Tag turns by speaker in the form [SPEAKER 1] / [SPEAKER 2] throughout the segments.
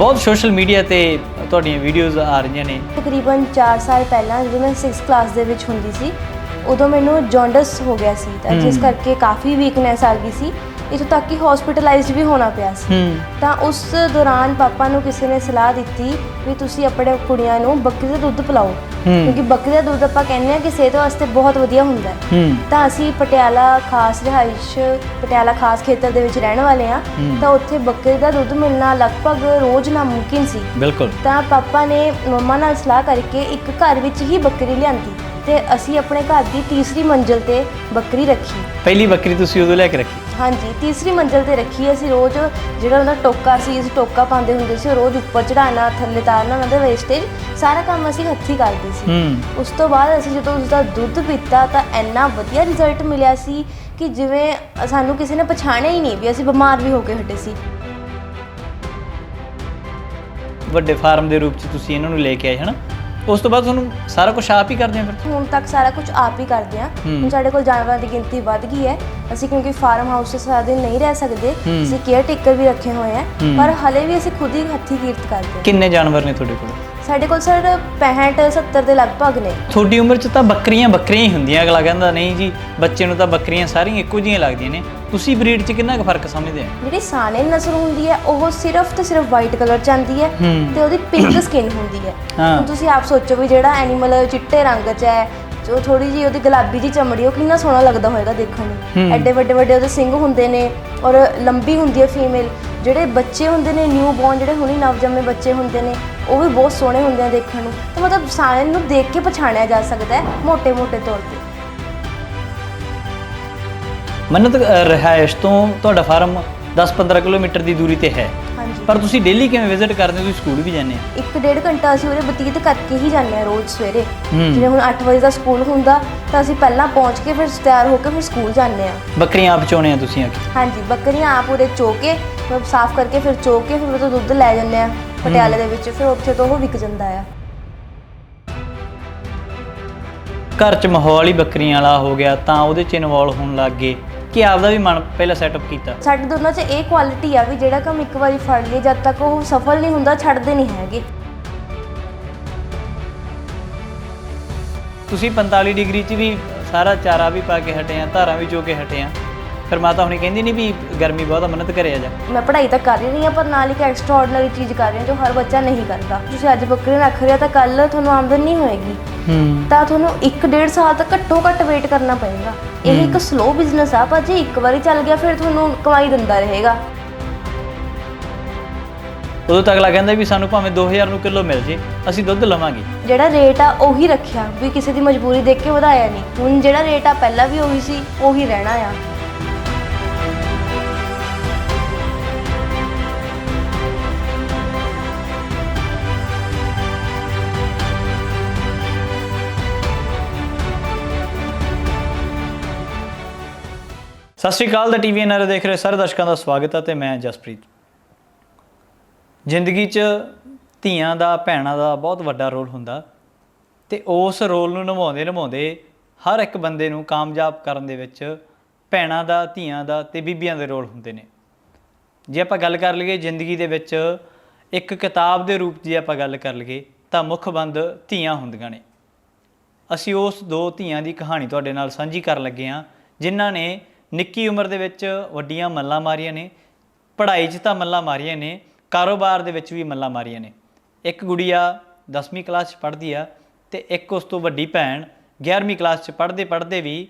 [SPEAKER 1] ਬਹੁਤ social media ਤੇ ਤੁਹਾਡੀਆਂ ਵੀਡੀਓਜ਼ ਆ ਰਹੀਆਂ ਨੇ
[SPEAKER 2] ਤਕਰੀਬਨ 4 ਸਾਲ ਪਹਿਲਾਂ ਜਦੋਂ ਮੈਂ 6th ਕਲਾਸ ਦੇ ਵਿੱਚ ਹੁੰਦੀ ਸੀ ਉਦੋਂ ਮੈਨੂੰ ਜੌਂਡਸ ਹੋ ਗਿਆ ਸੀ ਤਾਂ ਜਿਸ। ਕਰਕੇ ਕਾਫੀ ਵੀਕਨੈਸ ਆ ਗਈ ਸੀ ਇਥੋਂ ਤੱਕ ਕਿ ਹਸਪੀਟਲਾਈਜ਼ਡ ਵੀ ਹੋਣਾ ਪਿਆ ਸੀ।
[SPEAKER 1] ਹੂੰ।
[SPEAKER 2] ਤਾਂ ਉਸ ਦੌਰਾਨ ਪਾਪਾ ਨੂੰ ਕਿਸੇ ਨੇ ਸਲਾਹ ਦਿੱਤੀ ਵੀ ਤੁਸੀਂ ਆਪਣੇ ਕੁੜੀਆਂ ਨੂੰ ਬੱਕਰੀ ਦਾ ਦੁੱਧ ਪਿਲਾਓ। ਕਿਉਂਕਿ ਬੱਕਰੀ ਦਾ ਦੁੱਧ ਆਪਾਂ ਕਹਿੰਦੇ ਆ ਕਿ ਸਿਹਤ ਵਾਸਤੇ ਬਹੁਤ ਵਧੀਆ ਹੁੰਦਾ ਹੈ। ਤਾਂ ਅਸੀਂ ਪਟਿਆਲਾ ਖਾਸ ਰਿਹਾਇਸ਼ ਪਟਿਆਲਾ ਖਾਸ ਖੇਤਰ ਦੇ ਵਿੱਚ ਰਹਿਣ ਵਾਲੇ
[SPEAKER 1] ਹਮ।
[SPEAKER 2] ਤਾਂ ਉੱਥੇ ਬੱਕਰੀ ਦਾ ਦੁੱਧ ਮਿਲਣਾ ਲਗਭਗ ਰੋਜ਼ ਨਾਮੁਮਕਿਨ ਸੀ।
[SPEAKER 1] ਬਿਲਕੁਲ।
[SPEAKER 2] ਤਾਂ ਪਾਪਾ ਨੇ ਮੰਮਾ ਨਾਲ ਸਲਾਹ ਕਰਕੇ ਇੱਕ ਘਰ ਵਿੱਚ ਹੀ ਬੱਕਰੀ ਲਿਆਂਦੀ ਤੇ ਅਸੀਂ ਆਪਣੇ ਘਰ ਦੀ ਤੀਸਰੀ ਮੰਜ਼ਲ ਤੇ ਬੱਕਰੀ ਰੱਖੀ।
[SPEAKER 1] ਪਹਿਲੀ ਬੱਕਰੀ ਤੁਸੀਂ ਉਦੋਂ ਲੈ ਕੇ ਰੱਖੀ?
[SPEAKER 2] ਹਾਂਜੀ ਤੀਸਰੀ ਮੰਜ਼ਲ ਤੇ ਰੱਖੀ ਅਸੀਂ ਰੋਜ਼ ਜਿਹੜਾ ਉਹਦਾ ਟੋਕਾ ਸੀ ਅਸੀਂ ਟੋਕਾ ਪਾਉਂਦੇ ਹੁੰਦੇ ਸੀ ਉਹ ਰੋਜ਼ ਉੱਪਰ ਚੜਾਉਣਾ ਥੱਲੇ ਤਾਰਨਾ ਉਹਨਾਂ ਦਾ ਵੇਸਟੇਜ ਸਾਰਾ ਕੰਮ ਅਸੀਂ ਹੱਥੀਂ ਕਰਦੇ ਸੀ।
[SPEAKER 1] ਹੂੰ।
[SPEAKER 2] ਉਸ ਤੋਂ ਬਾਅਦ ਅਸੀਂ ਜਦੋਂ ਉਸ ਦਾ ਦੁੱਧ ਪੀਤਾ ਤਾਂ ਇੰਨਾ ਵਧੀਆ ਰਿਜ਼ਲਟ ਮਿਲਿਆ ਸੀ ਕਿ ਜਿਵੇਂ ਸਾਨੂੰ ਕਿਸੇ ਨੇ ਪਛਾਣਿਆ ਹੀ ਨਹੀਂ ਵੀ ਅਸੀਂ ਬਿਮਾਰ ਵੀ ਹੋ ਕੇ ਹਟੇ ਸੀ।
[SPEAKER 1] ਵੱਡੇ ਫਾਰਮ ਦੇ ਰੂਪ ਚ ਤੁਸੀਂ ਇਹਨਾਂ ਨੂੰ ਲੈ ਕੇ ਆਏ ਹਨਾ? ਉਸ ਤੋਂ ਬਾਅਦ ਤੁਹਾਨੂੰ ਸਾਰਾ ਕੁਝ ਆਪ ਹੀ ਕਰਦੇ ਆ ਫਿਰ
[SPEAKER 2] ਹੁਣ ਤੱਕ ਸਾਰਾ ਕੁਝ ਆਪ ਹੀ ਕਰਦੇ ਹੂੰ। ਹੁਣ ਸਾਡੇ ਕੋਲ ਜਾਨਵਰਾਂ ਦੀ ਗਿਣਤੀ ਵੱਧ ਗਈ ਹੈ ਅਸੀਂ ਕਿਉਂਕਿ ਫਾਰਮ ਹਾਊਸ 'ਚ ਸਾਰਾ ਦਿਨ ਨਹੀਂ ਰਹਿ ਸਕਦੇ। ਅਸੀਂ ਕੇਅਰ ਟੇਕਰ ਵੀ ਰੱਖੇ ਹੋਏ ਆ। ਪਰ ਹਲੇ ਵੀ ਅਸੀਂ ਖੁਦ ਹੀ ਹੱਥੀਂ ਕੀਰਤ ਕਰਦੇ
[SPEAKER 1] ਕਿੰਨੇ ਜਾਨਵਰ ਨੇ ਤੁਹਾਡੇ ਕੋਲ
[SPEAKER 2] ਸਾਡੇ ਕੋਲ ਸਰ 65 70 ਦੇ ਲਗਭਗ ਨੇ
[SPEAKER 1] ਤੁਹਾਡੀ ਉਮਰ 'ਚ ਤਾਂ ਬੱਕਰੀਆਂ ਬੱਕਰੀਆਂ ਹੀ ਹੁੰਦੀਆਂ ਅਗਲਾ ਕਹਿੰਦਾ ਨਹੀਂ ਜੀ ਬੱਚੇ ਨੂੰ ਤਾਂ ਬੱਕਰੀਆਂ ਸਾਰੀਆਂ ਇੱਕੋ ਜਿਹੀਆਂ ਲੱਗਦੀਆਂ ਨੇ ਤੁਸੀਂ ਬਰੀਡ 'ਚ ਕਿੰਨਾ ਕੁ ਫ਼ਰਕ ਸਮਝਦੇ ਆ
[SPEAKER 2] ਜਿਹੜੀ ਸਾਨੇ ਨਸਲ ਹੁੰਦੀ ਹੈ ਉਹ ਸਿਰਫ ਤੇ ਸਿਰਫ ਵਾਈਟ ਕਲਰ ਚ ਹੈ। ਤੇ ਉਹਦੀ ਪਿੰਕ ਸਕਿਨ ਹੁੰਦੀ ਹੈ
[SPEAKER 1] ਹਾਂ।
[SPEAKER 2] ਹੁਣ ਤੁਸੀਂ ਆਪ ਸੋਚੋ ਵੀ ਜਿਹੜਾ ਐਨੀਮਲ ਚਿੱਟੇ ਰੰਗ 'ਚ ਹੈ ਜੋ ਥੋੜੀ ਜੀ ਉਹਦੀ ਗੁਲਾਬੀ ਜੀ ਚਮੜੀ ਉਹ ਕਿੰਨਾ ਸੋਹਣਾ ਲੱਗਦਾ ਹੋਏਗਾ ਦੇਖਣ ਨੂੰ। ਐਡੇ ਵੱਡੇ ਵੱਡੇ ਉਹਦੇ ਸਿੰਗ ਹੁੰਦੇ ਨੇ ਔਰ ਲੰਬੀ ਹੁੰਦੀ ਹੈ ਫੀਮੇਲ ਜਿਹੜੇ ਬੱਚੇ ਹੁੰਦੇ ਨੇ ਨਿਊ ਬੌਰਨ ਜਿਹੜੇ ਹੁਣੀ ਨਵਜੰਮੇ ਬੱਚੇ ਹੁੰਦੇ ਨੇ ਉਹ ਵੀ ਬਹੁਤ ਸੋਹਣੇ ਹੁੰਦੇ ਆ ਦੇਖਣ ਨੂੰ। ਤੇ ਮਤਲਬ ਸਾਰਿਆਂ ਨੂੰ ਦੇਖ ਕੇ ਪਛਾਣਿਆ ਜਾ ਸਕਦਾ ਹੈ ਮੋٹے-ਮੋٹے ਤੌਰ ਤੇ।
[SPEAKER 1] ਮੰਨਤ ਅ, ਤੋਂ ਤੁਹਾਡਾ ਫਾਰਮ 10-15 ਕਿਲੋਮੀਟਰ ਦੀ ਦੂਰੀ ਤੇ ਹੈ। ਪਰ ਤੁਸੀਂ ਡੇਲੀ ਕਿਵੇਂ ਵਿਜ਼ਿਟ ਕਰਦੇ ਹੋ? ਤੁਸੀਂ ਸਕੂਲ ਵੀ ਜਾਂਦੇ ਹੋ?
[SPEAKER 2] ਇੱਕ ਡੇਢ ਘੰਟਾ ਅਸੀਂ ਉਹਦੇ ਬਤੀਤ ਕਰਕੇ ਹੀ ਜਾਂਦੇ ਆ ਰੋਜ਼ ਸਵੇਰੇ। ਜਿਵੇਂ ਹੁਣ 8 ਵਜੇ ਦਾ ਸਕੂਲ ਹੁੰਦਾ ਤਾਂ ਅਸੀਂ ਪਹਿਲਾਂ ਪਹੁੰਚ ਕੇ ਫਿਰ ਤਿਆਰ ਹੋ ਕੇ ਫਿਰ ਸਕੂਲ ਜਾਂਦੇ ਆ
[SPEAKER 1] ਬੱਕਰੀਆਂ ਆਪ ਚੋਣੇ ਆ ਤੁਸੀਂ ਆ ਕੇ?
[SPEAKER 2] ਹਾਂਜੀ ਬੱਕਰੀਆਂ ਆਪ ਉਹਦੇ ਚੋ ਕੇ ਸਾਫ਼ ਕਰਕੇ ਫਿਰ ਚੋ ਕੇ ਫਿਰ ਉਹ ਦੁੱਧ ਲੈ ਜਾਂਦੇ ਆ ਪਟਿਆਲੇ ਦੇ ਵਿੱਚ ਫਿਰ ਉੱਥੇ ਤੋਂ ਉਹ ਵਿਕ ਜਾਂਦਾ ਆ।
[SPEAKER 1] ਘਰ 'ਚ ਮਾਹੌਲ ਹੀ ਬੱਕਰੀਆਂ ਵਾਲਾ ਹੋ ਗਿਆ ਤਾਂ ਉਹਦੇ 'ਚ ਇਨਵੋਲਵ ਹੋਣ ਲੱਗ ਗਏ। ਕਿ ਆਪਦਾ ਵੀ ਮਨ ਪਹਿਲਾਂ ਸੈਟਅਪ ਕੀਤਾ?
[SPEAKER 2] ਸਾਡੇ ਦੋਨਾਂ 'ਚ ਇਹ ਕੁਆਲਿਟੀ ਆ ਵੀ ਜਿਹੜਾ ਕੰਮ ਇੱਕ ਵਾਰੀ ਫੜ ਲਈਏ ਜਦ ਤੱਕ ਉਹ ਸਫਲ ਨਹੀਂ ਹੁੰਦਾ ਛੱਡਦੇ ਨਹੀਂ ਹੈਗੇ।
[SPEAKER 1] ਤੁਸੀਂ 45 ਡਿਗਰੀ 'ਚ ਵੀ ਸਾਰਾ ਚਾਰਾ ਵੀ ਪਾ ਕੇ ਹਟੇ ਆ ਧਾਰਾਂ ਵੀ ਚੋ ਕੇ ਹਟੇ ਆ। ਫਿਰ ਮਾਤਾ ਹੁਣੀ ਕਹਿੰਦੀ ਨਹੀਂ ਵੀ ਗਰਮੀ ਬਹੁਤ ਆ ਮਿਹਨਤ ਕਰਿਆ ਜਾ।
[SPEAKER 2] ਮੈਂ ਪੜ੍ਹਾਈ ਤਾਂ ਕਰ ਹੀ ਰਹੀ ਹਾਂ ਪਰ ਨਾਲ ਇੱਕ ਐਕਸਟਰਾ ਆਰਡੀਨਰੀ ਚੀਜ਼ ਕਰ ਰਹੀ ਹਾਂ ਜੋ ਹਰ ਬੱਚਾ ਨਹੀਂ ਕਰਦਾ। ਤੁਸੀਂ ਅੱਜ ਬੱਕਰੀ ਰੱਖ ਰਹੇ ਤਾਂ ਕੱਲ ਤੁਹਾਨੂੰ ਆਮਦਨ ਨਹੀਂ ਹੋਏਗੀ।
[SPEAKER 1] ਹੂੰ।
[SPEAKER 2] ਤਾਂ ਤੁਹਾਨੂੰ 1.5 ਸਾਲ ਤੱਕ ਘੱਟੋ ਘੱਟ ਵੇਟ ਕਰਨਾ ਪਏਗਾ। ਇਹ ਇੱਕ ਸਲੋ ਬਿਜ਼ਨਸ ਆ ਪਰ ਜੇ ਇੱਕ ਵਾਰੀ ਚੱਲ ਗਿਆ ਫਿਰ ਤੁਹਾਨੂੰ ਕਮਾਈ ਦਿੰਦਾ ਰਹੇਗਾ।
[SPEAKER 1] ਉਦੋਂ ਤੱਕ ਅਗਲਾ ਕਹਿੰਦਾ ਵੀ ਸਾਨੂੰ ਭਾਵੇਂ 2000 ਨੂੰ ਕਿਲੋ ਮਿਲ ਜੇ ਅਸੀਂ ਦੁੱਧ ਲਵਾਂਗੇ।
[SPEAKER 2] ਜਿਹੜਾ ਰੇਟ ਆ ਉਹੀ ਰੱਖਿਆ ਵੀ ਕਿਸੇ ਦੀ ਮਜਬੂਰੀ ਦੇਖ ਕੇ ਵਧਾਇਆ ਨਹੀਂ। ਹੁਣ ਜਿਹੜਾ ਰੇਟ ਆ ਪਹਿਲਾਂ ਵੀ ਉਹੀ ਸੀ ਉਹੀ ਰਹਿਣਾ ਆ।
[SPEAKER 1] ਸਤਿ ਸ਼੍ਰੀ ਅਕਾਲ ਦਾ ਟੀਵੀ ਐਨਆਰ ਦੇਖ ਰਹੇ ਸਾਰੇ ਦਰਸ਼ਕਾਂ ਦਾ ਸਵਾਗਤ ਹੈ ਤੇ ਮੈਂ ਜਸਪ੍ਰੀਤ। ਜ਼ਿੰਦਗੀ 'ਚ ਧੀਆਂ ਦਾ, ਭੈਣਾਂ ਦਾ ਬਹੁਤ ਵੱਡਾ ਰੋਲ ਹੁੰਦਾ ਤੇ ਉਸ ਰੋਲ ਨੂੰ ਨਿਭਾਉਂਦੇ ਨਿਭਾਉਂਦੇ ਹਰ ਇੱਕ ਬੰਦੇ ਨੂੰ ਕਾਮਯਾਬ ਕਰਨ ਦੇ ਵਿੱਚ ਭੈਣਾਂ ਦਾ, ਧੀਆਂ ਦਾ ਤੇ ਬੀਬੀਆਂ ਦੇ ਰੋਲ ਹੁੰਦੇ ਨੇ। ਜੇ ਆਪਾਂ ਗੱਲ ਕਰ ਲਈਏ ਜ਼ਿੰਦਗੀ ਦੇ ਵਿੱਚ ਇੱਕ ਕਿਤਾਬ ਦੇ ਰੂਪ 'ਚ ਜੇ ਆਪਾਂ ਗੱਲ ਕਰ ਲਈਏ ਤਾਂ ਮੁੱਖ ਬੰਦ ਧੀਆਂ ਹੁੰਦੀਆਂ ਨੇ। ਅਸੀਂ ਉਸ ਦੋ ਧੀਆਂ ਦੀ ਕਹਾਣੀ ਤੁਹਾਡੇ ਨਾਲ ਸਾਂਝੀ ਕਰਨ ਲੱਗੇ ਹਾਂ, ਜਿਨ੍ਹਾਂ ਨੇ ਨਿੱਕੀ ਉਮਰ ਦੇ ਵਿੱਚ ਵੱਡੀਆਂ ਮੱਲਾਂ ਮਾਰੀਆਂ ਨੇ, ਪੜ੍ਹਾਈ 'ਚ ਤਾਂ ਮੱਲਾਂ ਮਾਰੀਆਂ ਨੇ, ਕਾਰੋਬਾਰ ਦੇ ਵਿੱਚ ਵੀ ਮੱਲਾਂ ਮਾਰੀਆਂ ਨੇ। ਇੱਕ ਗੁੜੀਆ 10ਵੀਂ ਕਲਾਸ 'ਚ ਪੜ੍ਹਦੀ ਆ ਤੇ ਇੱਕ ਉਸ ਤੋਂ ਵੱਡੀ ਭੈਣ 11ਵੀਂ ਕਲਾਸ 'ਚ ਪੜ੍ਹਦੇ ਪੜ੍ਹਦੇ ਵੀ